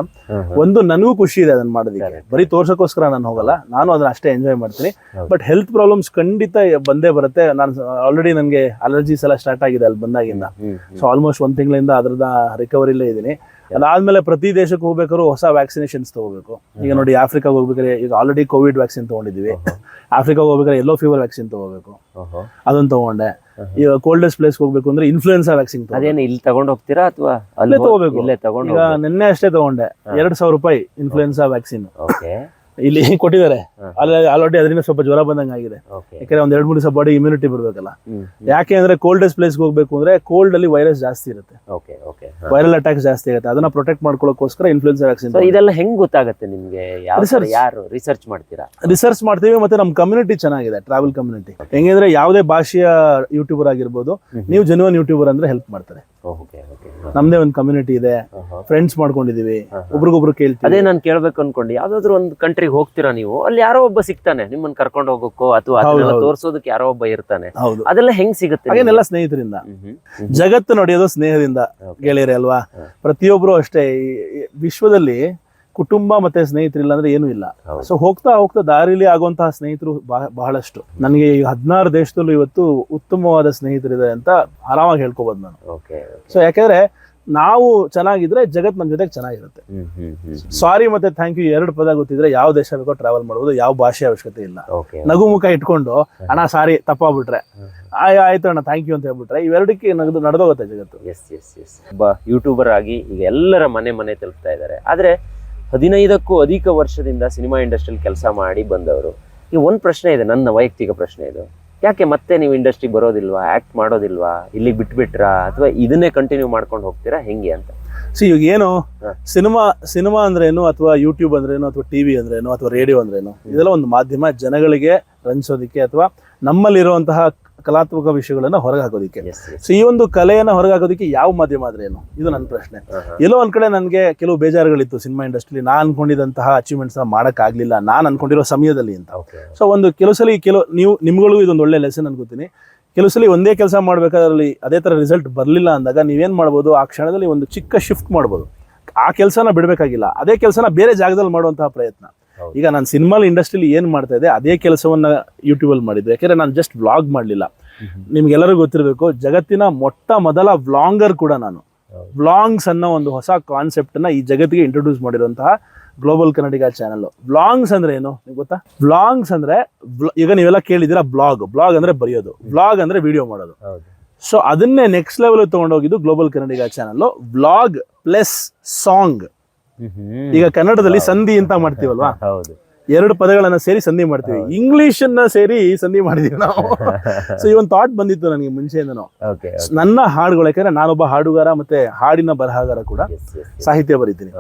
ಒಂದು ನನಗೂ ಖುಷಿ ಇದೆ ಅದನ್ನ ಮಾಡೋದಕ್ಕೆ. ಬರೀ ತೋರ್ಸೋಕ್ಕೋಸ್ಕರ ನಾನು ಹೋಗಲ್ಲ ನಾನು ಅದನ್ನ ಅಷ್ಟೇ ಎಂಜಾಯ್ ಮಾಡ್ತೀನಿ. ಬಟ್ ಹೆಲ್ತ್ ಪ್ರಾಬ್ಲಮ್ಸ್ ಖಂಡಿತ ಬಂದೇ ಬರುತ್ತೆ. ನಾನು ಆಲ್ರೆಡಿ ನನಗೆ ಅಲರ್ಜೀಸ್ ಎಲ್ಲ ಸ್ಟಾರ್ಟ್ ಆಗಿದೆ ಅಲ್ಲಿ ಬಂದಾಗಿಂದ. ಸೊ ಆಲ್ಮೋಸ್ಟ್ ಒಂದ್ ತಿಂಗಳಿಂದ ಅದರದ ರಿಕವರಿಲೇ ಇದೀನಿ ಅದಾದ್ಮೇಲೆ ಪ್ರತಿ ದೇಶಕ್ಕೆ ಹೋಗ್ಬೇಕಾದ್ರೂ ಹೊಸ ವ್ಯಾಕ್ಸಿನೇಷನ್ಸ್ ತಗೋಬೇಕು. ಈಗ ನೋಡಿ ಆಫ್ರಿಕಾಗೆ ಹೋಗ್ಬೇಕಾದ್ರೆ ಈಗ ಆಲ್ರೆಡಿ ಕೋವಿಡ್ ವ್ಯಾಕ್ಸಿನ್ ತಗೊಂಡಿದ್ವಿ ಆಫ್ರಿಕಾಗೆ ಹೋಗ್ಬೇಕಾದ್ರೆ ಎಲ್ಲೋ ಫೀವರ್ ವ್ಯಾಕ್ಸಿನ್ ತಗೋಬೇಕು. ಅದನ್ನ ತಗೊಂಡೆ. ಈಗ ಕೋಲ್ಡೆಸ್ಟ್ ಪ್ಲೇಸ್ ಹೋಗ್ಬೇಕು ಅಂದ್ರೆ ಇನ್ಫ್ಲೂಯೆನ್ಸಾ ವ್ಯಾಕ್ಸಿನ್ ಅದೇನು ಇಲ್ಲಿ ತಗೊಂಡು ಹೋಗ್ತೀರಾ ಅಥವಾ ಅಲ್ಲೇ ತಗೋಬೇಕು. ಇಲ್ಲೇ ತಗೊಂಡು ಈಗ ನಿನ್ನೆ ಅಷ್ಟೇ ತಗೊಂಡೆ. ಎರಡ್ ಸಾವಿರ ರೂಪಾಯಿ ಇನ್ಫ್ಲೂಯೆನ್ಸಾ ವ್ಯಾಕ್ಸಿನ್ ಓಕೆ ಇಲ್ಲಿ ಕೊಟ್ಟಿದ್ದಾರೆ. ಅಲ್ಲಿ ಆಲ್ರೆಡಿ ಅದರಿಂದ ಸ್ವಲ್ಪ ಜ್ವರ ಬಂದಂಗೆ ಆಗಿದೆ. ಯಾಕಂದ್ರೆ ಒಂದ್ ಎರಡು ಮೂರು ದಿವಸ ಬಾಡಿ ಇಮ್ಯುನಿಟಿ ಬರ್ಬೇಕಲ್ಲ. ಯಾಕೆ ಅಂದ್ರೆ ಕೋಲ್ಡೆಸ್ಟ್ ಪ್ಲೇಸ್ಗೆ ಹೋಗ್ಬೇಕು ಅಂದ್ರೆ ಕೋಲ್ಡ್ ಅಲ್ಲಿ ವೈರಸ್ ಜಾಸ್ತಿ ಇರುತ್ತೆ. ಓಕೆ ಓಕೆ ವೈರಲ್ ಅಟ್ಯಾಕ್ ಜಾಸ್ತಿ ಇರುತ್ತೆ ಅದನ್ನ ಪ್ರೊಟೆಕ್ಟ್ ಮಾಡ್ಕೊಳ್ಳೋಕೋಸ್ಕರ ಇನ್ಫ್ಲೂಯೆನ್ಸಾ ವ್ಯಾಕ್ಸಿನ್ ಇದೆಲ್ಲ ಹೆಂಗ್ ಗೊತ್ತಾಗುತ್ತೆ ನಿಮ್ಗೆ? ಯಾರು ರಿಸರ್ಚ್ ಮಾಡ್ತೀರಾ? ರಿಸರ್ಚ್ ಮಾಡ್ತೀವಿ ಮತ್ತೆ ನಮ್ಮ ಕಮ್ಯುನಿಟಿ ಚೆನ್ನಾಗಿದೆ ಟ್ರಾವೆಲ್ ಕಮ್ಯುನಿಟಿ ಹೆಂಗಂದ್ರೆ ಯಾವುದೇ ಭಾಷೆಯ ಯೂಟ್ಯೂಬರ್ ಆಗಿರ್ಬೋದು ನೀವು ಜೆನ್ಯೂನ್ ಯೂಟ್ಯೂಬರ್ ಅಂದ್ರೆ ಹೆಲ್ಪ್ ಮಾಡ್ತಾರೆ. ನಮ್ದೇ ಒಂದು ಕಮ್ಯುನಿಟಿ ಇದೆ. ಫ್ರೆಂಡ್ಸ್ ಮಾಡ್ಕೊಂಡಿದೀವಿ. ಒಬ್ರಿಗೊಬ್ರು ಕೇಳ್ತೀವಿ. ಅದೇ ನಾನು ಕೇಳ್ಬೇಕು ಅನ್ಕೊಂಡು. ಯಾವ್ದಾದ್ರು ಒಂದು ಕಂಟ್ರಿಗೆ ಹೋಗ್ತೀರಾ ನೀವು ಅಲ್ಲಿ ಯಾರೋ ಒಬ್ಬ ಸಿಗ್ತಾನೆ ನಿಮ್ಮನ್ನ ಕರ್ಕೊಂಡು ಹೋಗೋಕ್ಕೋ ಅಥವಾ ಅದನ್ನೆಲ್ಲ. ತೋರ್ಸೋದಕ್ಕೆ ಯಾರೋ ಒಬ್ಬ ಇರ್ತಾನೆ ಅದೆಲ್ಲ ಹೆಂಗ್ ಸಿಗುತ್ತೆ ಹಾಗೇನೆಲ್ಲ ಸ್ನೇಹಿತರಿಂದ. ಜಗತ್ತು ನಡೆಯೋದು ಸ್ನೇಹದಿಂದ. ಗೆಳೆಯರೆ ಅಲ್ವಾ. ಪ್ರತಿಯೊಬ್ರು ಅಷ್ಟೇ ವಿಶ್ವದಲ್ಲಿ ಕುಟುಂಬ ಮತ್ತೆ ಸ್ನೇಹಿತರಿಲ್ಲ ಅಂದ್ರೆ ಏನು ಇಲ್ಲ. ಸೊ ಹೋಗ್ತಾ ಹೋಗ್ತಾ ದಾರಿಲಿ ಆಗುವಂತಹ ಸ್ನೇಹಿತರು ಬಹ- ಬಹಳಷ್ಟು ನನಗೆ ಈ ಹದಿನಾರು ದೇಶದಲ್ಲೂ ಇವತ್ತು ಉತ್ತಮವಾದ ಸ್ನೇಹಿತರಿದ್ದಾರೆ ಅಂತ ಆರಾಮಾಗಿ ಹೇಳ್ಕೋಬಹುದು ನಾನು ಓಕೆ ಸೊ ಯಾಕಂದ್ರೆ ನಾವು ಚೆನ್ನಾಗಿದ್ರೆ ಜಗತ್ ನಮ್ಮ ಜೊತೆಗೆ ಚೆನ್ನಾಗಿರುತ್ತೆ. ಸಾರಿ ಮತ್ತೆ ಥ್ಯಾಂಕ್ ಯು ಎರಡು ಪದ ಗೊತ್ತಿದ್ರೆ ಯಾವ ದೇಶ ಬೇಕೋ ಟ್ರಾವೆಲ್ ಮಾಡ್ಬೋದು ಯಾವ ಭಾಷೆ ಅವಶ್ಯಕತೆ ಇಲ್ಲ. ನಗು ಮುಖ ಇಟ್ಕೊಂಡು ಅಣ್ಣ ಸಾರಿ ತಪ್ಪಾಗ್ಬಿಟ್ರೆ. ಆಯ್ ಆಯ್ತು ಅಣ್ಣ ಥ್ಯಾಂಕ್ ಯು ಅಂತ ಹೇಳ್ಬಿಟ್ರೆ. ಇವೆರಡಕ್ಕೆ ನಗದು ನಡೆದೋಗುತ್ತೆ ಜಗತ್ತು. ಎಸ್ ಎಸ್ ಎಸ್ ಒಬ್ಬ ಯೂಟ್ಯೂಬರ್ ಆಗಿ ಈಗ ಎಲ್ಲರ ಮನೆ ಮನೆ ತಲುಪ್ತಾ ಇದ್ದಾರೆ. ಆದ್ರೆ ಹದಿನೈದಕ್ಕೂ ಅಧಿಕ ವರ್ಷದಿಂದ ಸಿನಿಮಾ ಇಂಡಸ್ಟ್ರಿಯಲ್ಲಿ ಕೆಲಸ ಮಾಡಿ ಬಂದವರು. ಈ ಒಂದು ಪ್ರಶ್ನೆ ಇದೆ ನನ್ನ ವೈಯಕ್ತಿಕ ಪ್ರಶ್ನೆ ಇದು. ಯಾಕೆ ಮತ್ತೆ ನೀವು ಇಂಡಸ್ಟ್ರಿ ಬರೋದಿಲ್ವಾ? ಆಕ್ಟ್ ಮಾಡೋದಿಲ್ವಾ? ಇಲ್ಲಿ ಬಿಟ್ಬಿಟ್ರಾ? ಅಥವಾ ಇದನ್ನೇ ಕಂಟಿನ್ಯೂ ಮಾಡ್ಕೊಂಡು ಹೋಗ್ತೀರಾ? ಹೆಂಗೆ ಅಂತ? ಸೊ ಇವಾಗ ಏನು ಸಿನಿಮಾ ಸಿನಿಮಾ ಅಂದ್ರೇನು ಅಥವಾ ಯೂಟ್ಯೂಬ್ ಅಂದ್ರೇನು ಅಥವಾ ಟಿವಿ ಅಂದ್ರೇನು ಅಥವಾ ರೇಡಿಯೋ ಅಂದ್ರೇನು ಇದೆಲ್ಲ ಒಂದು ಮಾಧ್ಯಮ ಜನಗಳಿಗೆ ರಂಜಿಸೋದಕ್ಕೆ ಅಥವಾ ನಮ್ಮಲ್ಲಿರುವಂತಹ ಕಲಾತ್ಮಕ ವಿಷಯಗಳನ್ನ ಹೊರಗೆ ಹಾಕೋದಿಕ್ಕೆ ಎಸ್ ಎಸ್ ಸೊ ಈ ಒಂದು ಕಲೆಯನ್ನ ಹೊರಗೆ ಹಾಕೋದಿಕ್ಕೆ ಯಾವ ಮಾಧ್ಯಮ ಆದ್ರೇನು ಇದು ನನ್ನ ಪ್ರಶ್ನೆ. ಎಲ್ಲೋ ಒಂದ್ ಕಡೆ ನನಗೆ ಕೆಲವು ಬೇಜಾರುಗಳಿತ್ತು ಸಿನಿಮಾ ಇಂಡಸ್ಟ್ರಿ ನಾನು ಅನ್ಕೊಂಡಿದಂತಹ ಅಚೀವ್ಮೆಂಟ್ಸ್ ಮಾಡಕ್ ಆಗ್ಲಿಲ್ಲ ನಾನ್ ಅನ್ಕೊಂಡಿರೋ ಸಮಯದಲ್ಲಿ ಅಂತ. ಸೊ ಒಂದು ಕೆಲವು ಸಲ ಕೆಲವು ನೀವು ನಿಮ್ಗಳಿಗೂ ಇದೊಂದು ಒಳ್ಳೆ ಲೆಸನ್ ಅನ್ಕೋತೀನಿ. ಕೆಲವು ಸಲ ಒಂದೇ ಕೆಲಸ ಮಾಡ್ಬೇಕಾದ್ರಲ್ಲಿ ಅದೇ ತರ ರಿಸಲ್ಟ್ ಬರಲಿಲ್ಲ ಅಂದಾಗ ನೀವೇನ್ ಮಾಡ್ಬೋದು? ಆ ಕ್ಷಣದಲ್ಲಿ ಒಂದು ಚಿಕ್ಕ ಶಿಫ್ಟ್ ಮಾಡ್ಬೋದು. ಆ ಕೆಲಸನ ಬಿಡಬೇಕಾಗಿಲ್ಲ. ಅದೇ ಕೆಲಸನ ಬೇರೆ ಜಾಗದಲ್ಲಿ ಮಾಡುವಂತಹ ಪ್ರಯತ್ನ. ಈಗ ನಾನು ಸಿನಿಮಾ ಇಂಡಸ್ಟ್ರಿಲಿ ಏನ್ ಮಾಡ್ತಾ ಇದ್ದೆ ಅದೇ ಕೆಲಸವನ್ನ ಯೂಟ್ಯೂಬಲ್ಲಿ ಮಾಡಿದ್ದೆ. ಯಾಕೆಂದ್ರೆ ನಾನು ಜಸ್ಟ್ ವ್ಲಾಗ್ ಮಾಡಲಿಲ್ಲ. ನಿಮ್ಗೆಲ್ಲರಿಗೂ ಗೊತ್ತಿರಬೇಕು ಜಗತ್ತಿನ ಮೊಟ್ಟ ಮೊದಲ ವ್ಲಾಂಗರ್ ಕೂಡ ನಾನು. ವ್ಲಾಂಗ್ಸ್ ಅನ್ನೋ ಒಂದು ಹೊಸ ಕಾನ್ಸೆಪ್ಟ್ನ ಈ ಜಗತ್ತಿಗೆ ಇಂಟ್ರೊಡ್ಯೂಸ್ ಮಾಡಿರುವಂತಹ ಗ್ಲೋಬಲ್ ಕನ್ನಡಿಗ ಚಾನಲ್ ವ್ಲಾಂಗ್ಸ್ ಅಂದ್ರೆ ಏನು? ನಿಮ್ಗೆ ಗೊತ್ತಾ? ವ್ಲಾಂಗ್ಸ್ ಅಂದ್ರೆ ಈಗ ನೀವೆಲ್ಲ ಕೇಳಿದಿರ ಬ್ಲಾಗ್ ಬ್ಲಾಗ್ ಅಂದ್ರೆ ಬರೆಯೋದು. ವ್ಲಾಗ್ ಅಂದ್ರೆ ವಿಡಿಯೋ ಮಾಡೋದು. ಸೊ ಅದನ್ನೇ next level ತಗೊಂಡೋಗಿದ್ದು global Kannadiga channel vlog plus song ಈಗ ಕನ್ನಡದಲ್ಲಿ ಸಂಧಿ ಅಂತ ಮಾಡ್ತೀವಲ್ವಾ? ಹೌದು. ಎರಡು ಪದಗಳನ್ನ ಸೇರಿ ಸಂಧಿ ಮಾಡ್ತೀವಿ. ಇಂಗ್ಲಿಷ್ ಅನ್ನ ಸೇರಿ ಸಂಧಿ ಮಾಡಿದೀವಿ ನಾವು. ಸೊ ಈ ಒಂದು ಥಾಟ್ ಬಂದಿತ್ತು ನನಗೆ ಮುಂಚೆಯಿಂದನೂ. ಓಕೆ ನನ್ನ ಹಾಡುಗಳು ಯಾಕಂದ್ರೆ ನಾನೊಬ್ಬ ಹಾಡುಗಾರ ಮತ್ತೆ ಹಾಡಿನ ಬರಹಗಾರ ಕೂಡ ಸಾಹಿತ್ಯ ಬರೀತೀನಿ.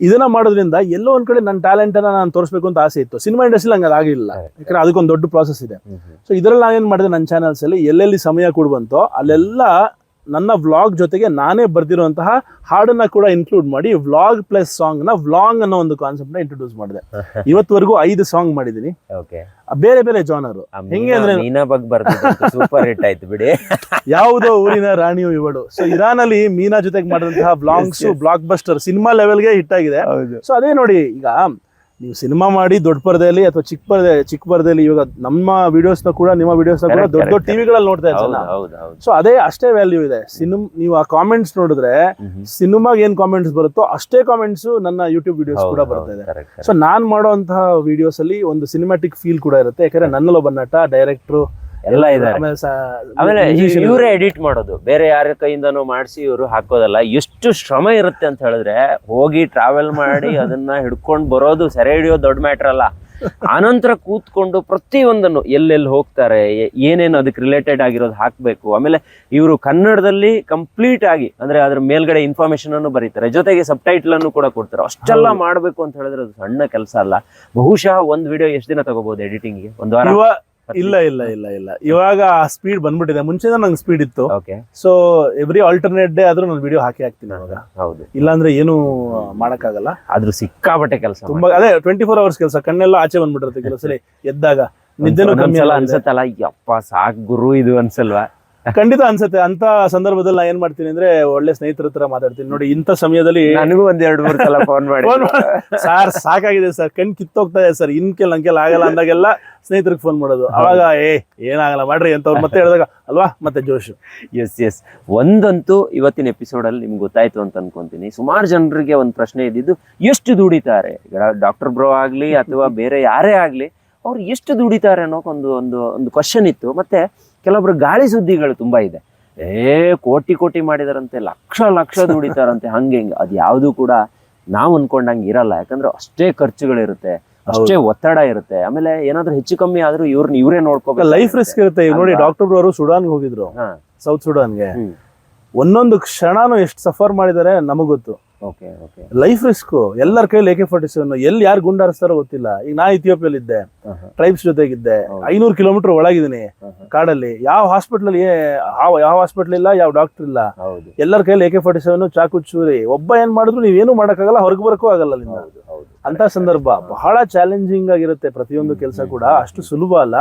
ಇದನ್ನ ಮಾಡೋದ್ರಿಂದ ಎಲ್ಲೋ ಒಂದ್ ಕಡೆ ನನ್ನ ಟ್ಯಾಲೆಂಟ್ ಅನ್ನ ನಾನು ತೋರಿಸಬೇಕು ಅಂತ ಆಸೆ ಇತ್ತು. ಸಿನಿಮಾ ಇಂಡಸ್ಟ್ರಿ ಹಂಗೆ ಅದಾಗಿಲ್ಲ ಯಾಕಂದ್ರೆ ಅದಕ್ಕೊಂದು ದೊಡ್ಡ ಪ್ರಾಸೆಸ್ ಇದೆ. ಸೊ ಇದರಲ್ಲಿ ನಾನೇನ್ ಮಾಡಿದೆ ನನ್ನ ಚಾನಲ್ಸ್ ಅಲ್ಲಿ ಎಲ್ಲೆಲ್ಲಿ ಸಮಯ ಕೂಡ ಬಂತೋ ಅಲ್ಲೆಲ್ಲ ನನ್ನ ವ್ಲಾಗ್ ಜೊತೆಗೆ ನಾನೇ ಬರ್ದಿರುವಂತಹ ಹಾಡನ್ನ ಕೂಡ ಇನ್ಕ್ಲೂಡ್ ಮಾಡಿ ವ್ಲಾಗ್ ಪ್ಲಸ್ ಸಾಂಗ್ನ ವ್ಲಾಂಗ್ ಅನ್ನೋ ಒಂದು ಕಾನ್ಸೆಪ್ಟ್ನ ಇಂಟ್ರೊಡ್ಯೂಸ್ ಮಾಡಿದೆ. ಇವತ್ತವರೆಗೂ ಐದು ಸಾಂಗ್ ಮಾಡಿದೀನಿ ಬೇರೆ ಬೇರೆ ಜಾನರ್ ಹೆಂಗೆ ಅಂದ್ರೆ ಮೀನಾ ಬಗ್ ಬರ್ತಿದ್ದು ಸೂಪರ್ ಹಿಟ್ ಆಯ್ತು ಬಿಡಿ. ಯಾವುದೋ ಊರಿನ ರಾಣಿಯು ಇವಳು. ಸೊ ಇರಾನ್ ಅಲ್ಲಿ ಮೀನಾ ಜೊತೆಗೆ ಮಾಡಿದಂತಹ ಬ್ಲಾಗ್ಸ್ ಬ್ಲಾಕ್ ಬಸ್ಟರ್ ಸಿನಿಮಾ ಲೆವೆಲ್ಗೆ ಹಿಟ್ ಆಗಿದೆ. ಸೊ ಅದೇ ನೋಡಿ ಈಗ ನೀವು ಸಿನಿಮಾ ಮಾಡಿ ದೊಡ್ಡ ಪರದೆಯಲ್ಲಿ ಅಥವಾ ಚಿಕ್ಕ ಪರದೆ ಚಿಕ್ಕ ಪರದೆಯಲ್ಲಿ ಇವಾಗ ನಮ್ಮ ವಿಡಿಯೋಸ್ನ ಕೂಡ ನಿಮ್ಮ ವಿಡಿಯೋಸ್ನ ಕೂಡ ದೊಡ್ಡ ದೊಡ್ಡ ಟಿವಿಗಳಲ್ಲಿ ನೋಡ್ತಾ ಇದ್ದಾರೆ ಸೊ ಅದೇ ಅಷ್ಟೇ ವ್ಯಾಲ್ಯೂ ಇದೆ. ಸಿನಿಮ್ ನೀವು ಆ ಕಾಮೆಂಟ್ಸ್ ನೋಡಿದ್ರೆ ಸಿನಿಮಾಗೆ ಏನ್ ಕಾಮೆಂಟ್ಸ್ ಬರುತ್ತೋ ಅಷ್ಟೇ ಕಾಮೆಂಟ್ಸ್ ನನ್ನ ಯೂಟ್ಯೂಬ್ ವಿಡಿಯೋಸ್ ಕೂಡ ಬರ್ತಾ ಇದೆ ಸೊ ನಾನ್ ಮಾಡುವಂತಹ ವಿಡಿಯೋಸ್ ಅಲ್ಲಿ ಒಂದು ಸಿನಿಮಾಟಿಕ್ ಫೀಲ್ ಕೂಡ ಇರುತ್ತೆ. ಯಾಕಂದ್ರೆ ನನ್ನಲ್ಲೊಬ್ಬ ನಟ ಡೈರೆಕ್ಟ್ರು ಎಲ್ಲ ಇದ್ದಾರೆ ಆಮೇಲೆ ಇವರೇ ಎಡಿಟ್ ಮಾಡೋದು. ಬೇರೆ ಯಾರ ಕೈಯಿಂದನೂ ಮಾಡಿಸಿ ಇವರು ಹಾಕೋದಲ್ಲ. ಎಷ್ಟು ಶ್ರಮ ಇರುತ್ತೆ ಅಂತ ಹೇಳಿದ್ರೆ ಹೋಗಿ ಟ್ರಾವೆಲ್ ಮಾಡಿ ಅದನ್ನ ಹಿಡ್ಕೊಂಡು ಬರೋದು ಸೆರೆ ಹಿಡಿಯೋದು ದೊಡ್ಡ ಮ್ಯಾಟ್ರ್ ಅಲ್ಲ. ಆನಂತರ ಕೂತ್ಕೊಂಡು ಪ್ರತಿಯೊಂದನ್ನು ಎಲ್ಲೆಲ್ಲಿ ಹೋಗ್ತಾರೆ ಏನೇನು ಅದಕ್ಕೆ ರಿಲೇಟೆಡ್ ಆಗಿರೋದು ಹಾಕಬೇಕು. ಆಮೇಲೆ ಇವರು ಕನ್ನಡದಲ್ಲಿ ಕಂಪ್ಲೀಟ್ ಆಗಿ ಅಂದ್ರೆ ಅದ್ರ ಮೇಲ್ಗಡೆ ಇನ್ಫಾರ್ಮೇಶನ್ ಅನ್ನು ಬರೀತಾರೆ. ಜೊತೆಗೆ ಸಬ್ ಟೈಟ್ಲ್ ಅನ್ನು ಕೂಡ ಕೊಡ್ತಾರೆ. ಅಷ್ಟೆಲ್ಲ ಮಾಡಬೇಕು ಅಂತ ಹೇಳಿದ್ರೆ ಅದು ಸಣ್ಣ ಕೆಲಸ ಅಲ್ಲ. ಬಹುಶಃ ಒಂದ್ ವಿಡಿಯೋ ಎಷ್ಟು ದಿನ ತಗೋಬಹುದು ಎಡಿಟಿಂಗ್ ಒಂದು ವಾರ? ಇಲ್ಲ ಇಲ್ಲ ಇಲ್ಲ ಇಲ್ಲ. ಇವಾಗ ಆ ಸ್ಪೀಡ್ ಬಂದ್ಬಿಟ್ಟಿದೆ. ಮುಂಚೆ ನಂಗೆ ಸ್ಪೀಡ್ ಇತ್ತು. Okay so every alternate day ಆದ್ರೂ ನಾನು ವಿಡಿಯೋ ಹಾಕಿ ಹಾಕ್ತೀನಿ ಇವಾಗ. ಹೌದು. ಇಲ್ಲಾಂದ್ರೆ ಏನು ಮಾಡಕ್ಕಾಗಲ್ಲ. ಆದ್ರೂ ಸಿಕ್ಕಾಪಟ್ಟೆ ಕೆಲಸ ತುಂಬಾ ಅದೇ ಟ್ವೆಂಟಿ ಫೋರ್ ಅವರ್ಸ್ ಕೆಲಸ. ಕಣ್ಣೆಲ್ಲ ಆಚೆ ಬಂದ್ಬಿಟ್ಟಿರುತ್ತೆ ಕೆಲಸ ಸಲ. ಎದ್ದಾಗ ನಿದ್ದೆನೂ ಕಮ್ಮಿ ಅಲ್ಲ ಅನ್ಸತ್ತಲ್ಲ ಯಪ್ಪ ಸಾಕ್ ಗುರು ಇದು ಅನ್ಸಲ್ವಾ? ಖಂಡಿತ ಅನ್ಸುತ್ತೆ. ಅಂತ ಸಂದರ್ಭದಲ್ಲಿ ನಾ ಏನ್ ಮಾಡ್ತೀನಿ ಅಂದ್ರೆ ಒಳ್ಳೆ ಸ್ನೇಹಿತರ ಹತ್ರ ಮಾತಾಡ್ತೀನಿ. ನೋಡಿ ಇಂಥ ಸಮಯದಲ್ಲಿ ನನಗೂ ಒಂದ್ ಎರಡು ಮೂರು ಸಲ ಫೋನ್ ಮಾಡಿ. ಸರ್ ಸಾಕಾಗಿದೆ ಸರ್. ಕಣ್ ಕಿತ್ತೋಗ್ತಾ ಇದೆ ಸರ್. ಇನ್ಕೆಲ್ ಅಂಕೆಲ್ ಆಗಲ್ಲ ಅಂದಾಗೆಲ್ಲ ಸ್ನೇಹಿತರಿಗೆ ಫೋನ್ ಮಾಡೋದು. ಅವಾಗ ಏ ಏನಾಗಲ್ಲ ಮಾಡ್ರಿ ಅಂತ ಅವ್ರು ಮತ್ತೆ ಹೇಳಿದಾಗ ಅಲ್ವಾ? ಮತ್ತೆ ಜೋಶ್. ಎಸ್ ಎಸ್ ಒಂದಂತೂ ಇವತ್ತಿನ ಎಪಿಸೋಡ್ ಅಲ್ಲಿ ನಿಮ್ಗೆ ಗೊತ್ತಾಯ್ತು ಅಂತ ಅನ್ಕೊಂತೀನಿ. ಸುಮಾರು ಜನರಿಗೆ ಒಂದ್ ಪ್ರಶ್ನೆ ಇದ್ದಿದ್ದು ಎಷ್ಟು ದುಡಿತಾರೆ? ಡಾಕ್ಟರ್ ಬ್ರೋ ಆಗ್ಲಿ ಅಥವಾ ಬೇರೆ ಯಾರೇ ಆಗ್ಲಿ ಅವ್ರು ಎಷ್ಟು ದುಡಿತಾರೆ ಅನ್ನೋಕೆ ಒಂದು ಒಂದು ಒಂದು ಕ್ವಶನ್ ಇತ್ತು. ಮತ್ತೆ ಕೆಲವೊಬ್ರು ಗಾಳಿ ಸುದ್ದಿಗಳು ತುಂಬಾ ಇದೆ. ಏ ಕೋಟಿ ಕೋಟಿ ಮಾಡಿದಾರಂತೆ ಲಕ್ಷ ಲಕ್ಷ ದುಡಿತಾರಂತೆ ಹಂಗೆ ಹಿಂಗೆ. ಅದು ಯಾವುದು ಕೂಡ ನಾವು ಅನ್ಕೊಂಡಂಗೆ ಇರಲ್ಲ. ಯಾಕಂದ್ರೆ ಅಷ್ಟೇ ಖರ್ಚುಗಳಿರುತ್ತೆ ಅಷ್ಟೇ ಒತ್ತಡ ಇರುತ್ತೆ. ಆಮೇಲೆ ಏನಾದ್ರೂ ಹೆಚ್ಚು ಕಮ್ಮಿ ಆದ್ರೂ ಇವ್ರನ್ನ ಇವರೇ ನೋಡ್ಕೋಬೇಕು. ಲೈಫ್ ರಿಸ್ಕ್ ಇರುತ್ತೆ. ಈಗ ನೋಡಿ? ಡಾಕ್ಟರ್ ಅವರು ಸುಡಾನ್ ಹೋಗಿದ್ರು. ಸೌತ್ ಸುಡಾನ್ಗೆ. ಒಂದೊಂದು ಕ್ಷಣನೂ ಎಷ್ಟು ಸಫರ್ ಮಾಡಿದ್ದಾರೆ ನಮಗ್ ಗೊತ್ತು. ಲೈಫ್ ರಿಸ್ಕ್ ಎಲ್ಲರ ಕೈಲಿ ಎಕೆ ಫಾರ್ಟಿ ಸೆವೆನ್ ಎಲ್ಲಿ ಯಾರು ಗುಂಡಾರಿಸ್ತಾರೋ ಗೊತ್ತಿಲ್ಲ. ಈಗ ನಾ ಇಥಿಯೋಪಿಯಲ್ಲಿ ಇದ್ದೆ ಟ್ರೈಬ್ಸ್ ಜೊತೆಗಿದ್ದೆ. ಐನೂರು ಕಿಲೋಮೀಟರ್ ಒಳಗಿದ್ದೀನಿ ಕಾಡಲ್ಲಿ. ಯಾವ ಹಾಸ್ಪಿಟಲ್ ಯಾವ ಯಾವ ಹಾಸ್ಪಿಟಲ್ ಇಲ್ಲ ಯಾವ ಡಾಕ್ಟರ್ ಇಲ್ಲ. ಎಲ್ಲರ ಕೈಲಿ ಎಕೆ ಫಾರ್ಟಿ ಸೆವೆನ್ ಚಾಕು ಚೂರಿ. ಒಬ್ಬ ಏನ್ ಮಾಡಿದ್ರು ನೀವೇನು ಮಾಡೋಕ್ಕಾಗಲ್ಲ ಹೊರಗೆ ಬರಕ್ಕೂ ಆಗಲ್ಲ ಹೌದು ಅಂತ ಸಂದರ್ಭ. ಬಹಳ ಚಾಲೆಂಜಿಂಗ್ ಆಗಿರುತ್ತೆ ಪ್ರತಿಯೊಂದು ಕೆಲಸ ಕೂಡ. ಅಷ್ಟು ಸುಲಭ ಅಲ್ಲ.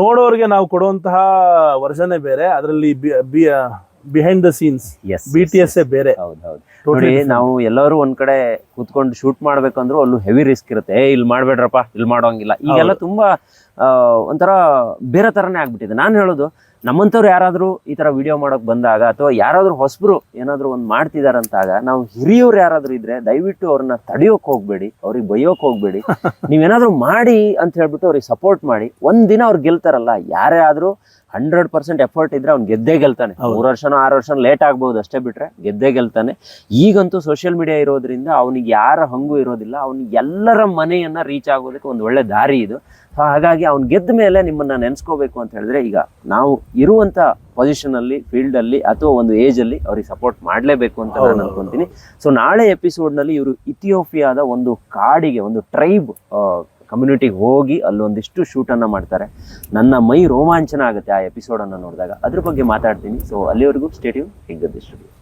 ನೋಡೋರಿಗೆ ನಾವು ಕೊಡುವಂತಹ ವರ್ಷನೇ ಬೇರೆ. ಅದರಲ್ಲಿ behind the scenes yes B T S ಬೇರೆ. ನೋಡಿ ನಾವು ಎಲ್ಲರೂ ಒಂದ್ ಕಡೆ ಕೂತ್ಕೊಂಡು ಶೂಟ್ ಮಾಡ್ಬೇಕಂದ್ರೂ ಅಲ್ಲೂ ಹೆವಿ ರಿಸ್ಕ್ ಇರುತ್ತೆ. ಏ ಇಲ್ಲಿ ಮಾಡ್ಬೇಡ್ರಪ್ಪ ಇಲ್ಲಿ ಮಾಡೋಂಗಿಲ್ಲ. ಈಗೆಲ್ಲ ತುಂಬಾ ಆ, ಒಂಥರ ಬೇರೆ ತರನೇ ಆಗ್ಬಿಟ್ಟಿದೆ. ನಾನು ಹೇಳೋದು ನಮ್ಮಂಥವ್ರು ಯಾರಾದ್ರೂ ಈ ತರ ವಿಡಿಯೋ ಮಾಡೋಕ್ ಬಂದಾಗ ಅಥವಾ ಯಾರಾದ್ರೂ ಹೊಸಬ್ರು ಏನಾದರೂ ಒಂದ್ ಮಾಡ್ತಿದಾರಂತಾಗ ನಾವು ಹಿರಿಯವ್ರು ಯಾರಾದ್ರೂ ಇದ್ರೆ ದಯವಿಟ್ಟು ಅವ್ರನ್ನ ತಡಿಯೋಕ್ ಹೋಗ್ಬೇಡಿ ಅವ್ರಿಗೆ ಬೈಯೋಕ್ ಹೋಗ್ಬೇಡಿ. ನೀವೇನಾದ್ರೂ ಮಾಡಿ ಅಂತ ಹೇಳ್ಬಿಟ್ಟು ಅವ್ರಿಗೆ ಸಪೋರ್ಟ್ ಮಾಡಿ. ಒಂದಿನ ದಿನ ಅವ್ರು ಗೆಲ್ತಾರಲ್ಲ ಯಾರೇ ಆದ್ರೂ ಹಂಡ್ರೆಡ್ ಪರ್ಸೆಂಟ್ ಎಫರ್ಟ್ ಇದ್ರೆ ಅವ್ನು ಗೆದ್ದೇ ಗೆಲ್ತಾನೆ. ಮೂರು ವರ್ಷನೋ ಆರು ವರ್ಷ ಲೇಟ್ ಆಗ್ಬಹುದು ಅಷ್ಟೇ ಬಿಟ್ರೆ ಗೆದ್ದೇ ಗೆಲ್ತಾನೆ. ಈಗಂತೂ ಸೋಷಿಯಲ್ ಮೀಡಿಯಾ ಇರೋದ್ರಿಂದ ಅವನಿಗೆ ಯಾರ ಹಂಗು ಇರೋದಿಲ್ಲ. ಅವ್ನಿಗೆ ಎಲ್ಲರ ಮನೆಯನ್ನ ರೀಚ್ ಆಗೋದಕ್ಕೆ ಒಂದು ಒಳ್ಳೆ ದಾರಿ ಇದು. ಸೊ ಹಾಗಾಗಿ ಅವ್ನು ಗೆದ್ದ ಮೇಲೆ ನಿಮ್ಮನ್ನ ನೆನೆಸ್ಕೋಬೇಕು ಅಂತ ಹೇಳಿದ್ರೆ ಈಗ ನಾವು ಇರುವಂತ ಪೊಸಿಷನ್ ಅಲ್ಲಿ ಫೀಲ್ಡ್ ಅಲ್ಲಿ ಅಥವಾ ಒಂದು ಏಜ್ ಅಲ್ಲಿ ಅವ್ರಿಗೆ ಸಪೋರ್ಟ್ ಮಾಡಲೇಬೇಕು ಅಂತ ನಾನು. ಅನ್ಕೊಂತೀನಿ. ಸೊ ನಾಳೆ ಎಪಿಸೋಡ್ನಲ್ಲಿ ಇವರು ಇಥಿಯೋಪಿಯಾದ ಒಂದು ಕಾಡಿಗೆ ಒಂದು ಟ್ರೈಬ್ ಕಮ್ಯುನಿಟಿಗೆ ಹೋಗಿ ಅಲ್ಲೊಂದಿಷ್ಟು ಶೂಟನ್ನು ಮಾಡ್ತಾರೆ. ನನ್ನ ಮೈ ರೋಮಾಂಚನ ಆಗುತ್ತೆ ಆ ಎಪಿಸೋಡನ್ನು ನೋಡಿದಾಗ. ಅದ್ರ ಬಗ್ಗೆ ಮಾತಾಡ್ತೀನಿ. ಸೊ ಅಲ್ಲಿವರೆಗೂ ಸ್ಟೇಡಿಯಂ ಹೆಗ್ಗದ್ದಿಷ್ಟು